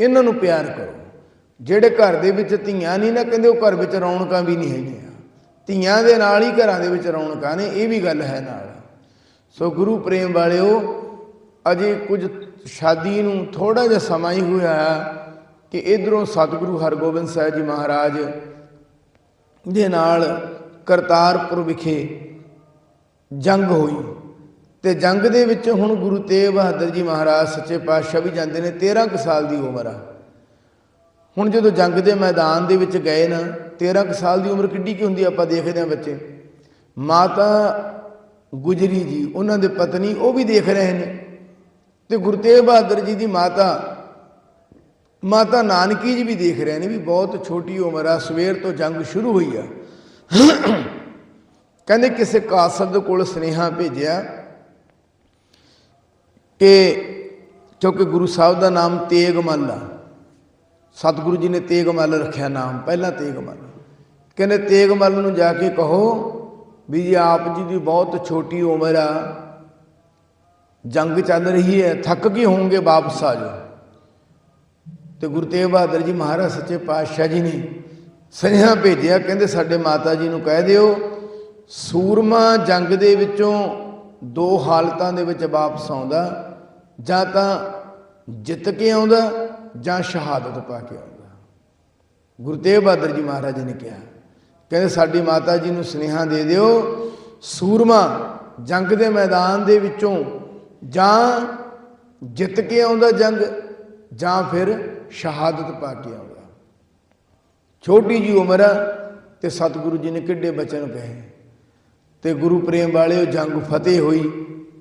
ਇਹਨਾਂ ਨੂੰ ਪਿਆਰ ਕਰੋ। ਜਿਹੜੇ ਘਰ ਦੇ ਵਿੱਚ ਧੀਆਂ ਨਹੀਂ ਨਾ, ਕਹਿੰਦੇ ਉਹ ਘਰ ਵਿੱਚ ਰੌਣਕਾਂ ਵੀ ਨਹੀਂ ਹੈਗੀਆਂ। ਧੀਆਂ ਦੇ ਨਾਲ ਹੀ ਘਰਾਂ ਦੇ ਵਿੱਚ ਰੌਣਕਾਂ ਨੇ, ਇਹ ਵੀ ਗੱਲ ਹੈ ਨਾਲ। ਸੋ ਗੁਰੂ ਪ੍ਰੇਮ ਵਾਲਿਓ, ਅਜੇ ਕੁਝ ਸ਼ਾਦੀ ਨੂੰ ਥੋੜਾ ਜਿਹਾ ਸਮਾਂ ਹੀ ਹੋਇਆ। ਕਿ ਇਧਰੋਂ ਸਤਿਗੁਰੂ ਹਰਗੋਬਿੰਦ ਸਾਹਿਬ ਜੀ ਮਹਾਰਾਜ ਦੇ ਨਾਲ ਕਰਤਾਰਪੁਰ ਵਿਖੇ ਜੰਗ ਹੋਈ ਤੇ ਜੰਗ ਦੇ ਵਿੱਚ ਹੁਣ ਗੁਰੂ ਤੇਗ ਬਹਾਦਰ ਜੀ ਮਹਾਰਾਜ ਸੱਚੇ ਪਾਤਸ਼ਾਹ ਵੀ ਜਾਂਦੇ ਨੇ 13 ਕੁ ਸਾਲ ਦੀ ਉਮਰ ਆ। ਹੁਣ ਜਦੋਂ ਜੰਗ ਦੇ ਮੈਦਾਨ ਦੇ ਵਿੱਚ ਗਏ ਨਾ 13 ਕੁ ਸਾਲ ਦੀ ਉਮਰ ਕਿੱਡੀ ਕੀ ਹੁੰਦੀ ਆਪਾਂ ਦੇਖਦੇ ਹਾਂ ਬੱਚੇ। ਮਾਤਾ ਗੁਜਰੀ ਜੀ, ਉਹਨਾਂ ਦੇ ਪਤਨੀ ਉਹ ਵੀ ਦੇਖ ਰਹੇ ਨੇ। ਤੇ ਗੁਰੂ ਤੇਗ ਬਹਾਦਰ ਜੀ ਦੀ ਮਾਤਾ ਮਾਤਾ ਨਾਨਕੀ ਜੀ ਵੀ ਦੇਖ ਰਹੇ ਨੇ ਵੀ ਬਹੁਤ ਛੋਟੀ ਉਮਰ ਆ, ਸਵੇਰ ਤੋਂ ਜੰਗ ਸ਼ੁਰੂ ਹੋਈ ਆ। ਕਹਿੰਦੇ ਕਿਸੇ ਕਾਸਦ ਦੇ ਕੋਲ ਸੁਨੇਹਾ ਭੇਜਿਆ ਕਿ ਕਿਉਂਕਿ ਗੁਰੂ ਸਾਹਿਬ ਦਾ ਨਾਮ ਤੇਗ ਆ, ਸਤਿਗੁਰੂ ਜੀ ਨੇ ਤੇਗ ਮੱਲ ਰੱਖਿਆ ਨਾਮ, ਪਹਿਲਾਂ ਤੇਗਮੱਲ। ਕਹਿੰਦੇ ਤੇਗਮੱਲ ਨੂੰ ਜਾ ਕੇ ਕਹੋ ਵੀ ਜੀ ਆਪ ਜੀ ਦੀ ਬਹੁਤ ਛੋਟੀ ਉਮਰ ਆ, ਜੰਗ ਚੱਲ ਰਹੀ ਹੈ, ਥੱਕ ਗਏ ਹੋਵੋਗੇ ਵਾਪਸ ਆ ਜਾਓ। ਤੇ ਗੁਰੂ ਤੇਗ ਬਹਾਦਰ ਜੀ ਮਹਾਰਾਜ ਸੱਚੇ ਪਾਤਸ਼ਾਹ ਜੀ ਨੇ ਸੁਨੇਹਾ ਭੇਜਿਆ, ਕਹਿੰਦੇ ਸਾਡੇ ਮਾਤਾ ਜੀ ਨੂੰ ਕਹਿ ਦਿਓ, ਸੂਰਮਾ ਜੰਗ ਦੇ ਵਿੱਚੋਂ ਦੋ ਹਾਲਤਾਂ ਦੇ ਵਿੱਚ ਵਾਪਸ ਆਉਂਦਾ, ਜਾਂ ਤਾਂ ਜਿੱਤ ਕੇ ਆਉਂਦਾ, ਜਾਂ ਸ਼ਹਾਦਤ ਪਾ ਕੇ ਆਉਂਦਾ। ਗੁਰੂ ਤੇਗ ਬਹਾਦਰ ਜੀ ਮਹਾਰਾਜ ਨੇ ਕਿਹਾ, ਕਹਿੰਦੇ ਸਾਡੀ ਮਾਤਾ ਜੀ ਨੂੰ ਸੁਨੇਹਾ ਦੇ ਦਿਓ, ਸੂਰਮਾ ਜੰਗ ਦੇ ਮੈਦਾਨ ਦੇ ਵਿੱਚੋਂ ਜਾਂ ਜਿੱਤ ਕੇ ਆਉਂਦਾ ਜੰਗ, ਜਾਂ ਫਿਰ ਸ਼ਹਾਦਤ ਪਾ ਕੇ ਆਉਂਦਾ। ਛੋਟੀ ਜੀ ਉਮਰ ਆ ਤੇ ਸਤਿਗੁਰੂ ਜੀ ਨੇ ਕਿੱਡੇ ਬਚਨ ਕਹੇ। ਤੇ ਗੁਰੂ ਪ੍ਰੇਮ ਵਾਲਿਓ ਜੰਗ ਫਤਿਹ ਹੋਈ,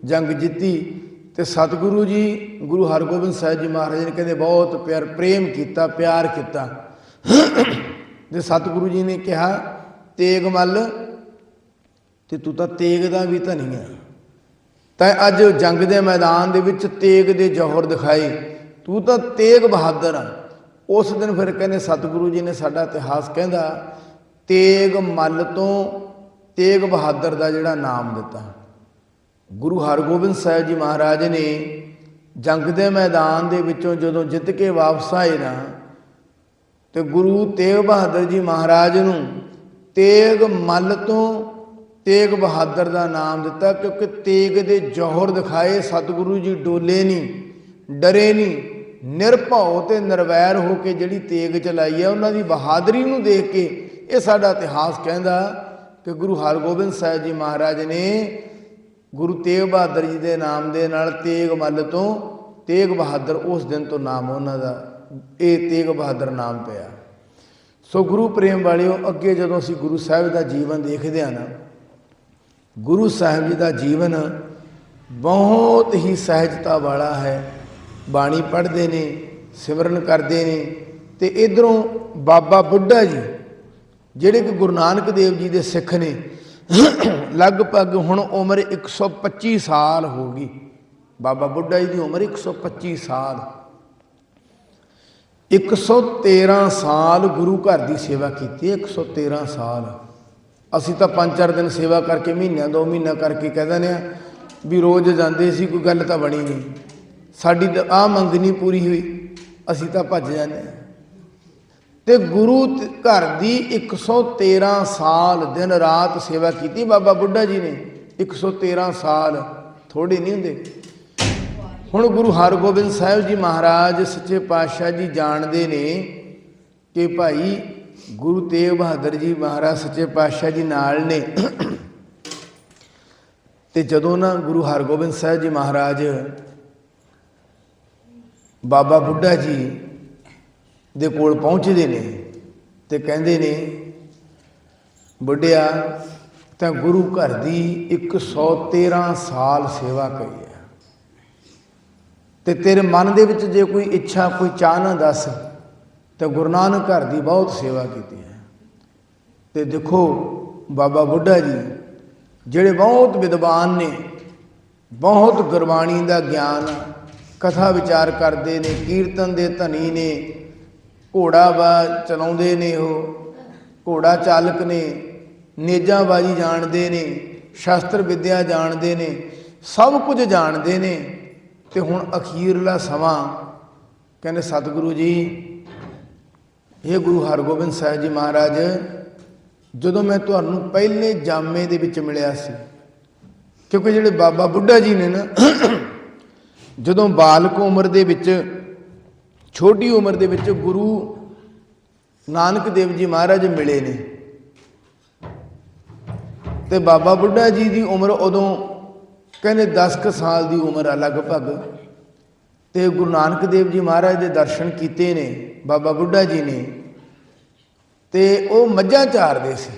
ਜੰਗ ਜਿੱਤੀ ਤੇ ਸਤਿਗੁਰੂ ਜੀ, ਗੁਰੂ ਹਰਗੋਬਿੰਦ ਸਾਹਿਬ ਜੀ ਮਹਾਰਾਜ ਨੇ ਕਹਿੰਦੇ ਬਹੁਤ ਪਿਆਰ, ਪ੍ਰੇਮ ਕੀਤਾ, ਪਿਆਰ ਕੀਤਾ। ਤੇ ਸਤਿਗੁਰੂ ਜੀ ਨੇ ਕਿਹਾ, ਤੇਗ ਮੱਲ, ਤੇ ਤੂੰ ਤਾਂ ਤੇਗ ਦਾ ਵੀ ਧਨੀ ਆ। ਤਾਂ ਅੱਜ ਜੰਗ ਦੇ ਮੈਦਾਨ ਦੇ ਵਿੱਚ ਤੇਗ ਦੇ ਜੋਹਰ ਦਿਖਾਏ। ਤੂੰ ਤਾਂ ਤੇਗ ਬਹਾਦਰ ਆ। ਉਸ ਦਿਨ ਫਿਰ ਕਹਿੰਦੇ ਸਤਿਗੁਰੂ ਜੀ ਨੇ ਸਾਡਾ ਇਤਿਹਾਸ ਕਹਿੰਦਾ, ਤੇਗ ਮੱਲ ਤੋਂ ਤੇਗ ਬਹਾਦਰ ਦਾ ਜਿਹੜਾ ਨਾਮ ਦਿੱਤਾ। ਗੁਰੂ ਹਰਗੋਬਿੰਦ ਸਾਹਿਬ ਜੀ ਮਹਾਰਾਜ ਨੇ ਜੰਗ ਦੇ ਮੈਦਾਨ ਦੇ ਵਿੱਚੋਂ ਜਦੋਂ ਜਿੱਤ ਕੇ ਵਾਪਸ ਆਏ ਨਾ, ਤੇ ਗੁਰੂ ਤੇਗ ਬਹਾਦਰ ਜੀ ਮਹਾਰਾਜ ਨੂੰ ਤੇਗ ਮੱਲ ਤੋਂ ਤੇਗ ਬਹਾਦਰ ਦਾ ਨਾਮ ਦਿੱਤਾ, ਕਿਉਂਕਿ ਤੇਗ ਦੇ ਜੋਹਰ ਦਿਖਾਏ, ਸਤਿਗੁਰੂ ਜੀ ਡੋਲੇ ਨਹੀਂ, ਡਰੇ ਨਹੀਂ। ਨਿਰਭਉ ਤੇ ਨਿਰਵੈਰ ਹੋ ਕੇ ਜਿਹੜੀ ਤੇਗ ਚਲਾਈ ਹੈ ਉਹਨਾਂ ਦੀ ਬਹਾਦਰੀ ਨੂੰ ਦੇਖ ਕੇ ਇਹ ਸਾਡਾ ਇਤਿਹਾਸ ਕਹਿੰਦਾ ਕਿ ਗੁਰੂ ਹਰਗੋਬਿੰਦ ਸਾਹਿਬ ਜੀ ਮਹਾਰਾਜ ਨੇ ਗੁਰੂ ਤੇਗ ਬਹਾਦਰ ਜੀ ਦੇ ਨਾਮ ਦੇ ਨਾਲ ਤੇਗ ਮੱਲ ਤੋਂ ਤੇਗ ਬਹਾਦਰ ਉਸ ਦਿਨ ਤੋਂ ਨਾਮ ਉਹਨਾਂ ਦਾ, ਇਹ ਤੇਗ ਬਹਾਦਰ ਨਾਮ ਪਿਆ। ਸੋ ਗੁਰੂ ਪ੍ਰੇਮ ਵਾਲਿਓ, ਅੱਗੇ ਜਦੋਂ ਅਸੀਂ ਗੁਰੂ ਸਾਹਿਬ ਦਾ ਜੀਵਨ ਦੇਖਦੇ ਆ ਨਾ, ਗੁਰੂ ਸਾਹਿਬ ਜੀ ਦਾ ਜੀਵਨ ਬਹੁਤ ਹੀ ਸਹਿਜਤਾ ਵਾਲਾ ਹੈ। ਬਾਣੀ ਪੜ੍ਹਦੇ ਨੇ, ਸਿਮਰਨ ਕਰਦੇ ਨੇ, ਤੇ ਇਧਰੋਂ ਬਾਬਾ ਬੁੱਢਾ ਜੀ, ਜਿਹੜੇ ਕਿ ਗੁਰੂ ਨਾਨਕ ਦੇਵ ਜੀ ਦੇ ਸਿੱਖ ਨੇ, ਲਗਭਗ ਹੁਣ ਉਮਰ 125 ਸਾਲ ਹੋ ਗਈ। ਬਾਬਾ ਬੁੱਢਾ ਜੀ ਦੀ ਉਮਰ 125 ਸਾਲ। 113 ਸਾਲ ਗੁਰੂ ਘਰ ਦੀ ਸੇਵਾ ਕੀਤੀ 113 ਸਾਲ। ਅਸੀਂ ਤਾਂ ਪੰਜ ਚਾਰ ਦਿਨ ਸੇਵਾ ਕਰਕੇ ਮਹੀਨਿਆਂ ਦੋ ਮਹੀਨਾ ਕਰਕੇ ਕਹਿ ਦਿੰਦੇ ਆ ਵੀ ਰੋਜ਼ ਜਾਂਦੇ ਸੀ, ਕੋਈ ਗੱਲ ਤਾਂ ਬਣੀ ਨਹੀਂ। ਸਾਡੀ ਤਾਂ ਆ ਮੰਗ ਨਹੀਂ ਪੂਰੀ ਹੋਈ। ਅਸੀਂ ਤਾਂ ਭੱਜ ਜਾਂਦੇ ਹਾਂ। ਤੇ ਗੁਰੂ ਘਰ ਦੀ 113 ਸਾਲ ਦਿਨ ਰਾਤ ਸੇਵਾ ਕੀਤੀ ਬਾਬਾ ਬੁੱਢਾ ਜੀ ਨੇ। 113 ਸਾਲ ਥੋੜੇ ਨਹੀਂ ਹੁੰਦੇ। ਹੁਣ ਗੁਰੂ ਹਰਗੋਬਿੰਦ ਸਾਹਿਬ ਜੀ ਮਹਾਰਾਜ, ਸੱਚੇ ਪਾਤਸ਼ਾਹ ਜੀ ਜਾਣਦੇ ਨੇ ਕਿ ਭਾਈ ਗੁਰੂ ਤੇਗ ਬਹਾਦਰ ਜੀ ਮਹਾਰਾਜ, ਸੱਚੇ ਪਾਤਸ਼ਾਹ ਜੀ ਨਾਲ ਨੇ। ਤੇ ਜਦੋਂ ਨਾ ਗੁਰੂ ਹਰਗੋਬਿੰਦ ਸਾਹਿਬ ਜੀ ਮਹਾਰਾਜ ਬਾਬਾ ਬੁੱਢਾ ਜੀ ਦੇ ਕੋਲ ਪਹੁੰਚਦੇ ਨੇ ਤੇ ਕਹਿੰਦੇ ਨੇ, ਬੁੱਢਿਆ, ਤਾਂ ਗੁਰੂ ਘਰ ਦੀ 113 ਸਾਲ ਸੇਵਾ ਕਰੀ ਹੈ ਤੇ ਤੇਰੇ ਮਨ ਦੇ ਵਿੱਚ ਜੇ ਕੋਈ ਇੱਛਾ, ਕੋਈ ਚਾਹ ਨਾ ਦੱਸ, ਤਾਂ ਗੁਰੂ ਨਾਨਕ ਘਰ ਦੀ ਬਹੁਤ ਸੇਵਾ ਕੀਤੀ ਹੈ ਤੇ ਦੇਖੋ, ਬਾਬਾ ਬੁੱਢਾ ਜੀ, ਜਿਹੜੇ ਬਹੁਤ ਵਿਦਵਾਨ ਨੇ, ਬਹੁਤ ਗੁਰਬਾਣੀ ਦਾ ਗਿਆਨ ਕਥਾ ਵਿਚਾਰ ਕਰਦੇ ਨੇ, ਕੀਰਤਨ ਦੇ ਧਨੀ ਨੇ, ਘੋੜਾ ਵਾ ਚਲਾਉਂਦੇ ਨੇ ਉਹ, ਘੋੜਾ ਚਾਲਕ ਨੇ ਨੇਜਾਂ ਬਾਜੀ ਜਾਣਦੇ ਨੇ, ਸ਼ਾਸਤਰ ਵਿਦਿਆ ਜਾਣਦੇ ਨੇ, ਸਭ ਕੁਝ ਜਾਣਦੇ ਨੇ। ਤੇ ਹੁਣ ਅਖੀਰਲਾ ਸਮਾਂ, ਕਹਿੰਦੇ ਸਤਿਗੁਰੂ ਜੀ ਇਹ ਗੁਰੂ ਹਰਗੋਬਿੰਦ ਸਾਹਿਬ ਜੀ ਮਹਾਰਾਜ, ਜਦੋਂ ਮੈਂ ਤੁਹਾਨੂੰ ਪਹਿਲੇ ਜਾਮੇ ਦੇ ਵਿੱਚ ਮਿਲਿਆ ਸੀ, ਕਿਉਂਕਿ ਜਿਹੜੇ ਬਾਬਾ ਬੁੱਢਾ ਜੀ ਨੇ ਨਾ ਜਦੋਂ ਬਾਲਕ ਉਮਰ ਦੇ ਵਿੱਚ, ਛੋਟੀ ਉਮਰ ਦੇ ਵਿੱਚ ਗੁਰੂ ਨਾਨਕ ਦੇਵ ਜੀ ਮਹਾਰਾਜ ਮਿਲੇ ਨੇ। ਤੇ ਬਾਬਾ ਬੁੱਢਾ ਜੀ ਦੀ ਉਮਰ ਉਦੋਂ ਕਹਿੰਦੇ 10 ਕੁ ਸਾਲ ਦੀ ਉਮਰ ਆ ਲਗਭਗ। ਤੇ ਗੁਰੂ ਨਾਨਕ ਦੇਵ ਜੀ ਮਹਾਰਾਜ ਦੇ ਦਰਸ਼ਨ ਕੀਤੇ ਨੇ, ਬਾਬਾ ਬੁੱਢਾ ਜੀ ਨੇ। ਤੇ ਉਹ ਮੱਝਾਂ ਚਾਰਦੇ ਸੀ।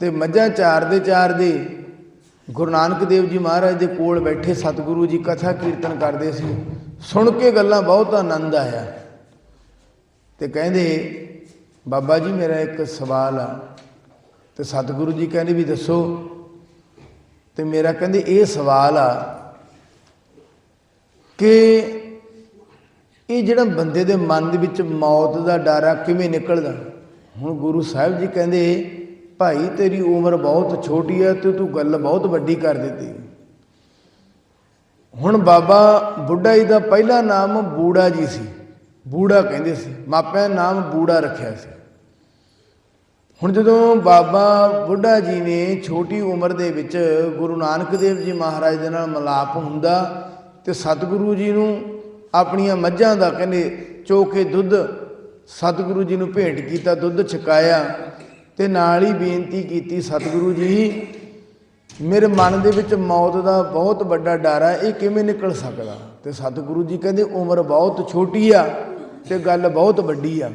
ਤੇ ਮੱਝਾਂ ਚਾਰਦੇ ਚਾਰਦੇ ਗੁਰੂ ਨਾਨਕ ਦੇਵ ਜੀ ਮਹਾਰਾਜ ਦੇ ਕੋਲ ਬੈਠੇ ਸਤਿਗੁਰੂ ਜੀ ਕਥਾ ਕੀਰਤਨ ਕਰਦੇ ਸੀ। ਸੁਣ ਕੇ ਗੱਲਾਂ ਬਹੁਤ ਆਨੰਦ ਆਇਆ। ਤੇ ਕਹਿੰਦੇ, ਬਾਬਾ ਜੀ ਮੇਰਾ ਇੱਕ ਸਵਾਲ ਆ। ਤੇ ਸਤਿਗੁਰੂ ਜੀ ਕਹਿੰਦੇ ਵੀ ਦੱਸੋ, ਤੇ ਮੇਰਾ ਕਹਿੰਦੇ ਇਹ ਸਵਾਲ ਆ ਕਿ ਇਹ ਜਿਹੜਾ ਬੰਦੇ ਦੇ ਮਨ ਦੇ ਵਿੱਚ ਮੌਤ ਦਾ ਡਰ ਆ, ਕਿਵੇਂ ਨਿਕਲਦਾ? ਹੁਣ ਗੁਰੂ ਸਾਹਿਬ ਜੀ ਕਹਿੰਦੇ ਭਾਈ ਤੇਰੀ ਉਮਰ ਬਹੁਤ ਛੋਟੀ ਹੈ ਤੇ ਤੂੰ ਗੱਲ ਬਹੁਤ ਵੱਡੀ ਕਰ ਦਿੱਤੀ। ਹੁਣ ਬਾਬਾ ਬੁੱਢਾ ਜੀ ਦਾ ਪਹਿਲਾ ਨਾਮ ਬੂੜਾ ਜੀ ਸੀ। ਬੂੜਾ ਕਹਿੰਦੇ ਸੀ। ਮਾਪਿਆਂ ਨੇ ਨਾਮ ਬੂੜਾ ਰੱਖਿਆ ਸੀ। ਹੁਣ ਜਦੋਂ ਬਾਬਾ ਬੁੱਢਾ ਜੀ ਨੇ ਛੋਟੀ ਉਮਰ ਦੇ ਵਿੱਚ ਗੁਰੂ ਨਾਨਕ ਦੇਵ ਜੀ ਮਹਾਰਾਜ ਦੇ ਨਾਲ ਮਿਲਾਪ ਹੁੰਦਾ ਤੇ ਸਤਿਗੁਰੂ ਜੀ ਨੂੰ ਆਪਣੀਆਂ ਮੱਝਾਂ ਦਾ ਕਹਿੰਦੇ ਚੋਕੇ ਦੁੱਧ ਸਤਿਗੁਰੂ ਜੀ ਨੂੰ ਭੇਂਟ ਕੀਤਾ, ਦੁੱਧ ਛਕਾਇਆ ਤੇ ਨਾਲ ਹੀ ਬੇਨਤੀ ਕੀਤੀ ਸਤਿਗੁਰੂ ਜੀ, ਮੇਰੇ ਮਨ ਦੇ ਵਿੱਚ ਮੌਤ ਦਾ ਬਹੁਤ ਵੱਡਾ ਡਰ ਆ, ਇਹ ਕਿਵੇਂ ਨਿਕਲ ਸਕਦਾ? ਤੇ ਸਤਿਗੁਰੂ ਜੀ ਕਹਿੰਦੇ, ਉਮਰ ਬਹੁਤ ਛੋਟੀ ਆ ਤੇ ਗੱਲ ਬਹੁਤ ਵੱਡੀ ਆ।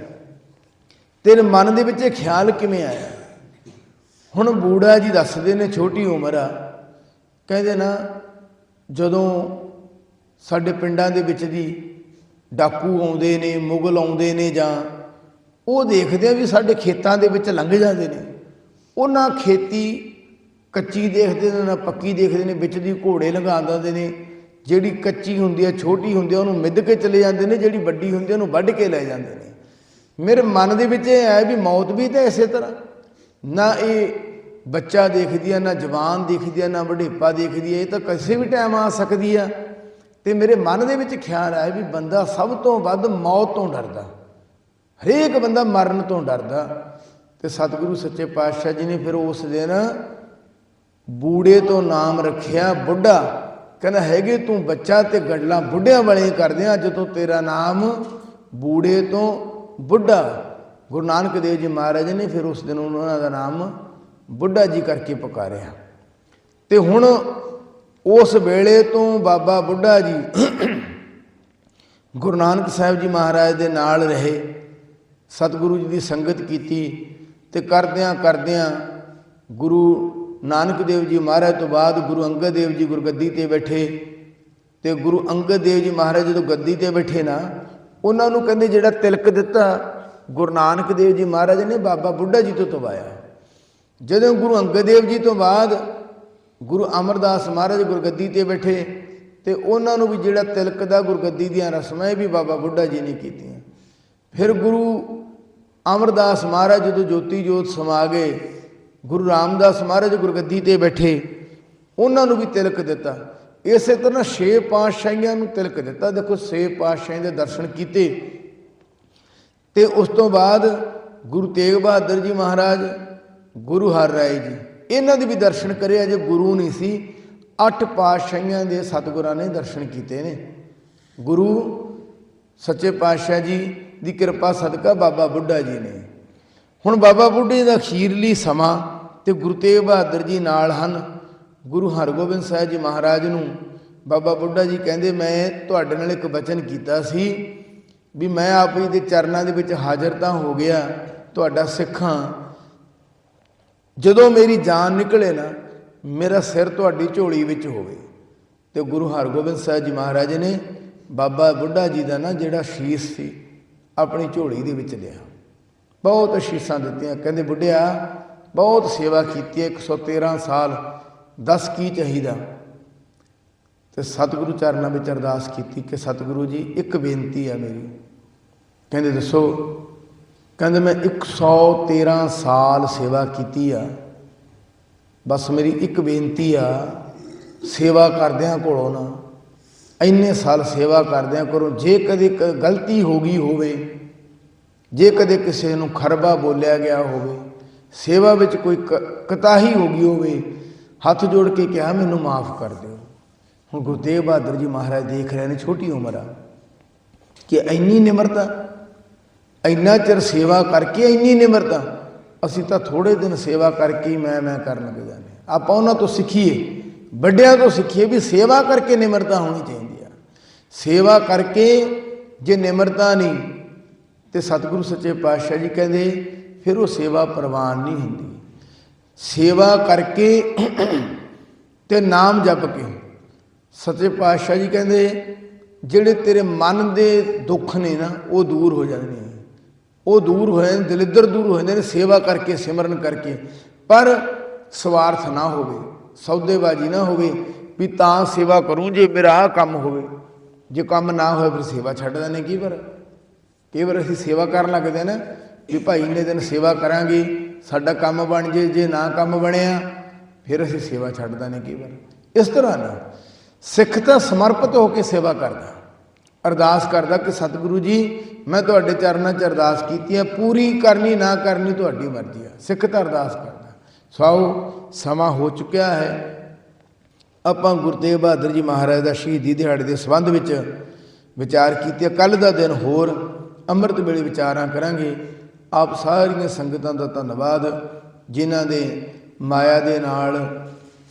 ਤੇਰੇ ਮਨ ਦੇ ਵਿੱਚ ਇਹ ਖਿਆਲ ਕਿਵੇਂ ਆਇਆ? ਹੁਣ ਬੂੜਾ ਜੀ ਦੱਸਦੇ ਨੇ, ਛੋਟੀ ਉਮਰ ਆ। ਕਹਿੰਦੇ ਨਾ, ਜਦੋਂ ਸਾਡੇ ਪਿੰਡਾਂ ਦੇ ਵਿੱਚ ਦੀ ਡਾਕੂ ਆਉਂਦੇ ਨੇ, ਮੁਗਲ ਆਉਂਦੇ ਨੇ ਜਾਂ ਉਹ ਦੇਖਦੇ ਆ ਵੀ ਸਾਡੇ ਖੇਤਾਂ ਦੇ ਵਿੱਚ ਲੰਘ ਜਾਂਦੇ ਨੇ। ਉਹਨਾਂ ਖੇਤੀ ਕੱਚੀ ਦੇਖਦੇ ਨੇ ਨਾ ਪੱਕੀ ਦੇਖਦੇ ਨੇ, ਵਿੱਚ ਦੀ ਘੋੜੇ ਲੰਘਾ ਦਿੰਦੇ ਨੇ। ਜਿਹੜੀ ਕੱਚੀ ਹੁੰਦੀ ਹੈ ਛੋਟੀ ਹੁੰਦੀ ਹੈ ਉਹਨੂੰ ਮਿੱਧ ਕੇ ਚਲੇ ਜਾਂਦੇ ਨੇ, ਜਿਹੜੀ ਵੱਡੀ ਹੁੰਦੀ ਹੈ ਉਹਨੂੰ ਵੱਢ ਕੇ ਲੈ ਜਾਂਦੇ ਨੇ। ਮੇਰੇ ਮਨ ਦੇ ਵਿੱਚ ਇਹ ਆਇਆ ਵੀ ਮੌਤ ਵੀ ਤਾਂ ਇਸੇ ਤਰ੍ਹਾਂ। ਨਾ ਇਹ ਬੱਚਾ ਦੇਖਦੀ ਆ, ਨਾ ਜਵਾਨ ਦੇਖਦੀ ਆ, ਨਾ ਵਡੇਪਾ ਦੇਖਦੀ ਆ, ਇਹ ਤਾਂ ਕਿਸੇ ਵੀ ਟਾਈਮ ਆ ਸਕਦੀ ਆ। ਤੇ ਮੇਰੇ ਮਨ ਦੇ ਵਿੱਚ ਖਿਆਲ ਆਇਆ ਵੀ ਬੰਦਾ ਸਭ ਤੋਂ ਵੱਧ ਮੌਤ ਤੋਂ ਡਰਦਾ। ਹਰੇਕ ਬੰਦਾ ਮਰਨ ਤੋਂ ਡਰਦਾ ਤੇ ਸਤਿਗੁਰੂ ਸੱਚੇ ਪਾਤਸ਼ਾਹ ਜੀ ਨੇ ਫਿਰ ਉਸ ਦਿਨ ਬੂੜੇ ਤੋਂ ਨਾਮ ਰੱਖਿਆ, ਬੁੱਢਾ। ਕਹਿੰਦਾ, ਹੈਗੇ ਤੂੰ ਬੱਚਾ ਤੇ ਗੱਲਾਂ ਬੁੱਢਿਆਂ ਵਾਲੇ ਕਰਦੇ ਆ, ਜਦੋਂ ਤੇਰਾ ਨਾਮ ਬੂੜੇ ਤੋਂ ਬੁੱਢਾ। ਗੁਰੂ ਨਾਨਕ ਦੇਵ ਜੀ ਮਹਾਰਾਜ ਨੇ ਫਿਰ ਉਸ ਦਿਨ ਉਹਨਾਂ ਦਾ ਨਾਮ ਬੁੱਢਾ ਜੀ ਕਰਕੇ ਪੁਕਾਰਿਆ। ਤੇ ਹੁਣ ਉਸ ਵੇਲੇ ਤੋਂ ਬਾਬਾ ਬੁੱਢਾ ਜੀ ਗੁਰੂ ਨਾਨਕ ਸਾਹਿਬ ਜੀ ਮਹਾਰਾਜ ਦੇ ਨਾਲ ਰਹੇ। ਸਤਿਗੁਰੂ ਜੀ ਦੀ ਸੰਗਤ ਕੀਤੀ ਤੇ ਕਰਦਿਆਂ ਕਰਦਿਆਂ ਗੁਰੂ ਨਾਨਕ ਦੇਵ ਜੀ ਮਹਾਰਾਜ ਤੋਂ ਬਾਅਦ ਗੁਰੂ ਅੰਗਦ ਦੇਵ ਜੀ ਗੁਰਗੱਦੀ ਤੇ ਬੈਠੇ ਤੇ ਗੁਰੂ ਅੰਗਦ ਦੇਵ ਜੀ ਮਹਾਰਾਜ ਜਦੋਂ ਗੱਦੀ ਤੇ ਬੈਠੇ ਨਾ, ਉਹਨਾਂ ਨੂੰ ਕਹਿੰਦੇ ਜਿਹੜਾ ਤਿਲਕ ਦਿੱਤਾ, ਗੁਰੂ ਨਾਨਕ ਦੇਵ ਜੀ ਮਹਾਰਾਜ ਨੇ ਬਾਬਾ ਬੁੱਢਾ ਜੀ ਤੋਂ ਤਵਾਇਆ। ਜਦੋਂ ਗੁਰੂ ਅੰਗਦ ਦੇਵ ਜੀ ਤੋਂ ਬਾਅਦ ਗੁਰੂ ਅਮਰਦਾਸ ਮਹਾਰਾਜ ਗੁਰਗੱਦੀ ਤੇ ਬੈਠੇ ਤੇ ਉਹਨਾਂ ਨੂੰ ਵੀ ਜਿਹੜਾ ਤਿਲਕ ਦਾ ਗੁਰਗੱਦੀ ਦੀਆਂ ਰਸਮਾਂ ਇਹ ਵੀ ਬਾਬਾ ਬੁੱਢਾ ਜੀ ਨੇ ਕੀਤੀਆਂ। ਫਿਰ ਗੁਰੂ ਅਮਰਦਾਸ ਮਹਾਰਾਜ ਜਦੋਂ ਜੋਤੀ ਜੋਤ ਸਮਾ ਗਏ, ਗੁਰੂ ਰਾਮਦਾਸ ਮਹਾਰਾਜ ਗੁਰਗੱਦੀ ਤੇ ਬੈਠੇ, ਉਹਨਾਂ ਨੂੰ ਵੀ ਤਿਲਕ ਦਿੱਤਾ। ਇਸੇ ਤਰ੍ਹਾਂ ਛੇ ਪਾਤਸ਼ਾਹੀਆਂ ਨੂੰ ਤਿਲਕ ਦਿੱਤਾ। ਦੇਖੋ, ਛੇ ਪਾਤਸ਼ਾਹੀਆਂ ਦੇ ਦਰਸ਼ਨ ਕੀਤੇ। ਤੇ ਉਸ ਤੋਂ ਬਾਅਦ ਗੁਰੂ ਤੇਗ ਬਹਾਦਰ ਜੀ ਮਹਾਰਾਜ, ਗੁਰੂ ਹਰ ਰਾਏ ਜੀ, ਇਹਨਾਂ ਦੇ ਵੀ ਦਰਸ਼ਨ ਕਰੇ। ਅਜੇ ਗੁਰੂ ਨਹੀਂ ਸੀ। ਅੱਠ ਪਾਤਸ਼ਾਹੀਆਂ ਦੇ ਸਤਿਗੁਰਾਂ ਨੇ ਦਰਸ਼ਨ ਕੀਤੇ ਨੇ। ਗੁਰੂ, ਸੱਚੇ ਪਾਤਸ਼ਾਹ ਜੀ ਦੀ ਕਿਰਪਾ ਸਦਕਾ ਬਾਬਾ ਬੁੱਢਾ ਜੀ ਨੇ। ਹੁਣ ਬਾਬਾ ਬੁੱਢੇ ਦਾ ਅਖੀਰਲੀ ਸਮਾਂ ਤੇ ਗੁਰੂ ਤੇਗ ਬਹਾਦਰ ਜੀ ਨਾਲ ਹਨ। ਗੁਰੂ ਹਰਗੋਬਿੰਦ ਸਾਹਿਬ ਜੀ ਮਹਾਰਾਜ ਨੂੰ ਬਾਬਾ ਬੁੱਢਾ ਜੀ ਕਹਿੰਦੇ, ਮੈਂ ਤੁਹਾਡੇ ਨਾਲ ਇੱਕ ਵਚਨ ਕੀਤਾ ਸੀ ਵੀ ਮੈਂ ਆਪ ਜੀ ਦੇ ਚਰਨਾਂ ਦੇ ਵਿੱਚ ਹਾਜ਼ਰ ਤਾਂ ਹੋ ਗਿਆ, ਤੁਹਾਡਾ ਸਿੱਖਾਂ। ਜਦੋਂ ਮੇਰੀ ਜਾਨ ਨਿਕਲੇ ਨਾ, ਮੇਰਾ ਸਿਰ ਤੁਹਾਡੀ ਝੋਲੀ ਵਿੱਚ ਹੋਵੇ। ਤੇ ਗੁਰੂ ਹਰਗੋਬਿੰਦ ਸਾਹਿਬ ਜੀ ਮਹਾਰਾਜ ਨੇ ਬਾਬਾ ਬੁੱਢਾ ਜੀ ਦਾ ਨਾ ਜਿਹੜਾ ਸ਼ੀਸ ਸੀ ਆਪਣੀ ਝੋਲੀ ਦੇ ਵਿੱਚ ਲਿਆ। ਬਹੁਤ ਅਸ਼ੀਸਾਂ ਦਿੱਤੀਆਂ। ਕਹਿੰਦੇ, ਬੁੱਢਿਆ, ਬਹੁਤ ਸੇਵਾ ਕੀਤੀ ਹੈ 113 ਸਾਲ 10 ਕੀ ਚਾਹੀਦਾ? ਤੇ ਸਤਿਗੁਰੂ ਚਰਨਾਂ ਵਿੱਚ ਅਰਦਾਸ ਕੀਤੀ ਕਿ, ਸਤਿਗੁਰੂ ਜੀ, ਇੱਕ ਬੇਨਤੀ ਆ ਮੇਰੀ। ਕਹਿੰਦੇ, ਦੱਸੋ। ਕਹਿੰਦੇ, ਮੈਂ 113 ਸਾਲ ਸੇਵਾ ਕੀਤੀ ਆ। ਬਸ ਮੇਰੀ ਇੱਕ ਬੇਨਤੀ ਆ, ਸੇਵਾ ਕਰਦਿਆਂ ਕੋਲੋਂ ਨਾ ਇੰਨੇ ਸਾਲ ਸੇਵਾ ਕਰਦਿਆਂ ਕਰੋ, ਜੇ ਕਦੇ ਕ- ਗਲਤੀ ਹੋ ਗਈ ਹੋਵੇ, ਜੇ ਕਦੇ ਕਿਸੇ ਨੂੰ ਖਰਬਾ ਬੋਲਿਆ ਗਿਆ ਹੋਵੇ, ਸੇਵਾ ਵਿੱਚ ਕੋਈ ਕ- ਕਤਾਹੀ ਹੋ ਗਈ ਹੋਵੇ, ਹੱਥ ਜੋੜ ਕੇ ਕਿਹਾ, ਮੈਨੂੰ ਮਾਫ ਕਰ ਦਿਓ ਹੁਣ ਗੁਰੂ ਤੇਗ ਬਹਾਦਰ ਜੀ ਮਹਾਰਾਜ ਦੇਖ ਰਹੇ ਨੇ ਛੋਟੀ ਉਮਰ ਆ, ਕਿ ਇੰਨੀ ਨਿਮਰਤਾ, ਇੰਨਾ ਚਿਰ ਸੇਵਾ ਕਰਕੇ ਇੰਨੀ ਨਿਮਰਤਾ, ਅਸੀਂ ਤਾਂ ਥੋੜੇ ਦਿਨ ਸੇਵਾ ਕਰਕੇ ਹੀ ਮੈਂ ਮੈਂ ਕਰਨ ਲੱਗ ਜਾਂਦੇ ਹਾਂ। ਆਪਾਂ ਉਹਨਾਂ ਤੋਂ ਸਿੱਖੀਏ, ਵੱਡਿਆਂ ਤੋਂ ਸਿੱਖੀਏ ਵੀ ਸੇਵਾ ਕਰਕੇ ਨਿਮਰਤਾ ਹੋਣੀ ਚਾਹੀਦੀ ਸੇਵਾ ਕਰਕੇ ਜੇ ਨਿਮਰਤਾ ਨਹੀਂ, ਤੇ ਸਤਿਗੁਰੂ ਸੱਚੇ ਪਾਤਸ਼ਾਹ ਜੀ ਕਹਿੰਦੇ, ਫਿਰ ਉਹ ਸੇਵਾ ਪ੍ਰਵਾਨ ਨਹੀਂ ਹੁੰਦੀ। ਸੇਵਾ ਕਰਕੇ ਤੇ ਨਾਮ ਜਪ ਕੇ ਸੱਚੇ ਪਾਤਸ਼ਾਹ ਜੀ ਕਹਿੰਦੇ, ਜਿਹੜੇ ਤੇਰੇ ਮਨ ਦੇ ਦੁੱਖ ਨੇ ਨਾ, ਉਹ ਦੂਰ ਹੋ ਜਾਂਦੇ ਨੇ। ਉਹ ਦੂਰ ਹੋਏ ਨੇ, ਦਲਿੱਦਰ ਦੂਰ ਹੋ ਜਾਂਦੇ ਨੇ, ਸੇਵਾ ਕਰਕੇ, ਸਿਮਰਨ ਕਰਕੇ। ਪਰ ਸਵਾਰਥ ਨਾ ਹੋਵੇ, ਸੌਦੇਬਾਜ਼ੀ ਨਾ ਹੋਵੇ, ਵੀ ਤਾਂ ਸੇਵਾ ਕਰੂੰ ਜੇ ਮੇਰਾ ਆਹ ਕੰਮ ਹੋਵੇ। ਜੇ ਕੰਮ ਨਾ ਹੋਵੇ ਫਿਰ ਸੇਵਾ ਛੱਡ ਦਿੰਦੇ ਕੀ ਪਰ ਕਈ ਵਾਰ ਅਸੀਂ ਸੇਵਾ ਕਰਨ ਲੱਗਦੇ ਨਾ ਵੀ ਭਾਈ ਇੰਨੇ ਦਿਨ ਸੇਵਾ ਕਰਾਂਗੇ, ਸਾਡਾ ਕੰਮ ਬਣ ਜੇ ਜੇ ਨਾ ਕੰਮ ਬਣਿਆ, ਫਿਰ ਅਸੀਂ ਸੇਵਾ ਛੱਡ ਦਿੰਦੇ ਕੀ ਵਾਰ ਇਸ ਤਰ੍ਹਾਂ ਨਾ, ਸਿੱਖ ਤਾਂ ਸਮਰਪਿਤ ਹੋ ਕੇ ਸੇਵਾ ਕਰਦਾ। ਅਰਦਾਸ ਕਰਦਾ ਕਿ ਸਤਿਗੁਰੂ ਜੀ, ਮੈਂ ਤੁਹਾਡੇ ਚਰਨਾਂ 'ਚ ਅਰਦਾਸ ਕੀਤੀ ਹੈ ਪੂਰੀ ਕਰਨੀ, ਨਾ ਕਰਨੀ ਤੁਹਾਡੀ ਮਰਜ਼ੀ ਹੈ ਸਿੱਖ ਤਾਂ ਅਰਦਾਸ ਕਰਦਾ। ਸੋ ਸਮਾਂ ਹੋ ਚੁੱਕਿਆ ਹੈ ਆਪਾਂ ਗੁਰੂ ਤੇਗ ਬਹਾਦਰ ਜੀ ਮਹਾਰਾਜ ਦਾ ਸ਼ਹੀਦੀ ਦਿਹਾੜੇ ਦੇ ਸੰਬੰਧ ਵਿੱਚ ਵਿਚਾਰ ਕੀਤੇ। ਕੱਲ ਦਾ ਦਿਨ ਹੋਰ ਅੰਮ੍ਰਿਤ ਵੇਲੇ ਵਿਚਾਰਾਂ ਕਰਾਂਗੇ। ਆਪ ਸਾਰੀਆਂ ਸੰਗਤਾਂ ਦਾ ਧੰਨਵਾਦ, ਜਿਨ੍ਹਾਂ ਦੇ ਮਾਇਆ ਦੇ ਨਾਲ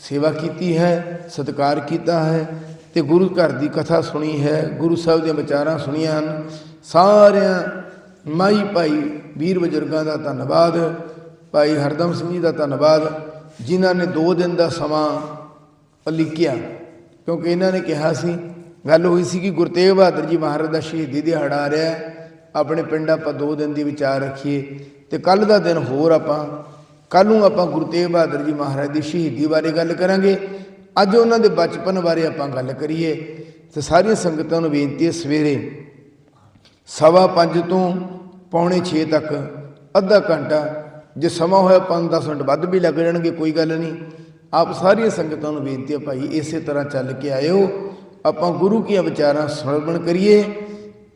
ਸੇਵਾ ਕੀਤੀ ਹੈ, ਸਤਿਕਾਰ ਕੀਤਾ ਹੈ ਤੇ ਗੁਰੂ ਘਰ ਦੀ ਕਥਾ ਸੁਣੀ ਹੈ, ਗੁਰੂ ਸਾਹਿਬ ਦੀਆਂ ਵਿਚਾਰਾਂ ਸੁਣੀਆਂ ਹਨ। ਸਾਰਿਆਂ ਮਾਈ ਭਾਈ ਵੀਰ ਬਜ਼ੁਰਗਾਂ ਦਾ ਧੰਨਵਾਦ, ਭਾਈ ਹਰਦਮ ਸਿੰਘ ਜੀ ਦਾ ਧੰਨਵਾਦ, ਜਿਨ੍ਹਾਂ ਨੇ 2 ਦਿਨ ਦਾ ਸਮਾਂ ਲਿਖਿਆ ਕਿਉਂਕਿ ਇਹਨਾਂ ਨੇ ਕਿਹਾ ਸੀ, ਗੱਲ ਹੋਈ ਸੀ ਕਿ ਗੁਰੂ ਤੇਗ ਬਹਾਦਰ ਜੀ ਮਹਾਰਾਜ ਦਾ ਸ਼ਹੀਦੀ ਦਿਹਾੜਾ ਆ ਰਿਹਾ ਆਪਣੇ ਪਿੰਡ ਆਪਾਂ 2 ਦਿਨ ਦੀ ਵਿਚਾਰ ਰੱਖੀਏ, ਤੇ ਕੱਲ ਦਾ ਦਿਨ ਹੋਰ ਆਪਾਂ ਕੱਲ ਨੂੰ ਆਪਾਂ ਗੁਰੂ ਤੇਗ ਬਹਾਦਰ ਜੀ ਮਹਾਰਾਜ ਦੀ ਸ਼ਹੀਦੀ ਬਾਰੇ ਗੱਲ ਕਰਾਂਗੇ, ਅੱਜ ਉਹਨਾਂ ਦੇ ਬਚਪਨ ਬਾਰੇ ਆਪਾਂ ਗੱਲ ਕਰੀਏ, ਤੇ ਸਾਰੀਆਂ ਸੰਗਤਾਂ ਨੂੰ ਬੇਨਤੀ ਹੈ ਸਵੇਰੇ ਸਵਾ ਪੰਜ ਤੋਂ ਪੌਣੇ 6 ਤੱਕ ਅੱਧਾ ਘੰਟਾ, ਜੇ ਸਮਾਂ ਹੋਇਆ 5-10 ਮਿੰਟ ਵੱਧ ਵੀ ਲੱਗ ਜਾਣਗੇ, ਕੋਈ ਗੱਲ ਨਹੀਂ। ਆਪ ਸਾਰੀਆਂ ਸੰਗਤਾਂ ਨੂੰ ਬੇਨਤੀ ਹੈ ਭਾਈ, ਇਸੇ ਤਰ੍ਹਾਂ ਚੱਲ ਕੇ ਆਇਓ। ਆਪਾਂ ਗੁਰੂ ਕੀਆਂ ਵਿਚਾਰਾਂ ਸਰਵਣ ਕਰੀਏ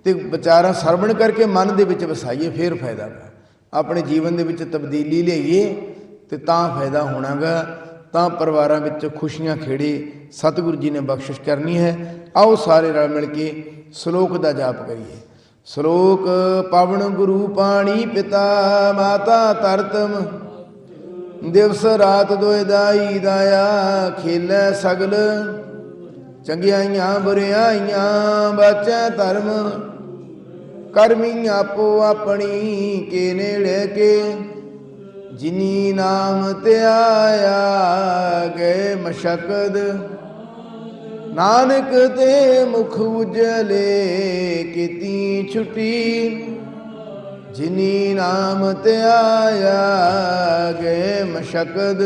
ਤੇ ਵਿਚਾਰਾਂ ਸਰਵਣ ਕਰਕੇ ਮਨ ਦੇ ਵਿੱਚ ਵਸਾਈਏ, ਫੇਰ ਫਾਇਦਾ ਗਾ ਆਪਣੇ ਜੀਵਨ ਦੇ ਵਿੱਚ ਤਬਦੀਲੀ ਲਿਆਈਏ ਤੇ ਤਾਂ ਫਾਇਦਾ ਹੋਣਾਗਾ। ਤਾਂ ਪਰਿਵਾਰਾਂ ਵਿੱਚ ਖੁਸ਼ੀਆਂ ਖੇੜੇ, ਸਤਿਗੁਰੂ ਜੀ ਨੇ ਬਖਸ਼ਿਸ਼ ਕਰਨੀ ਹੈ। ਆਓ ਸਾਰੇ ਰਲ ਮਿਲ ਕੇ ਸ਼ਲੋਕ ਦਾ ਜਾਪ ਕਰੀਏ। ਸ਼ਲੋਕ, ਪਵਨ ਗੁਰੂ ਪਾਣੀ ਪਿਤਾ, ਮਾਤਾ ਤਰਤਮ ਦਿਵਸ ਰਾਤ ਦੋਇ ਦਾਈ ਦਾਇਆ ਖੇਲੇ ਸਗਲ। ਚੰਗਿਆਈਆਂ ਬੁਰਿਆਈਆਂ ਬਾਚੈ ਧਰਮ। ਕਰਮੀ ਆਪੋ ਆਪਣੀ ਕੇ ਨੇੜੇ ਕੇ। ਜਿਨੀ ਨਾਮ ਤੇ ਆਇਆ ਗਏ ਮਸ਼ਕਦ। ਨਾਨਕ ਤੇ ਮੁਖ ਉਜਲੇ ਕੀਤੀ ਛੁਟੀ। ਜਿਨੀ ਨਾਮ ਤੇ ਆਇਆ ਗਏ ਮਸ਼ਕਦ,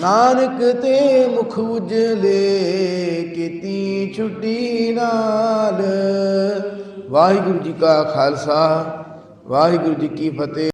ਨਾਨਕ ਤੇ ਮੁਖ ਉਜਲੇ ਕੀਤੀ ਛੁੱਟੀ ਨਾਲ। ਵਾਹਿਗੁਰੂ ਜੀ ਕਾ ਖਾਲਸਾ, ਵਾਹਿਗੁਰੂ ਜੀ ਕੀ ਫਤਿਹ।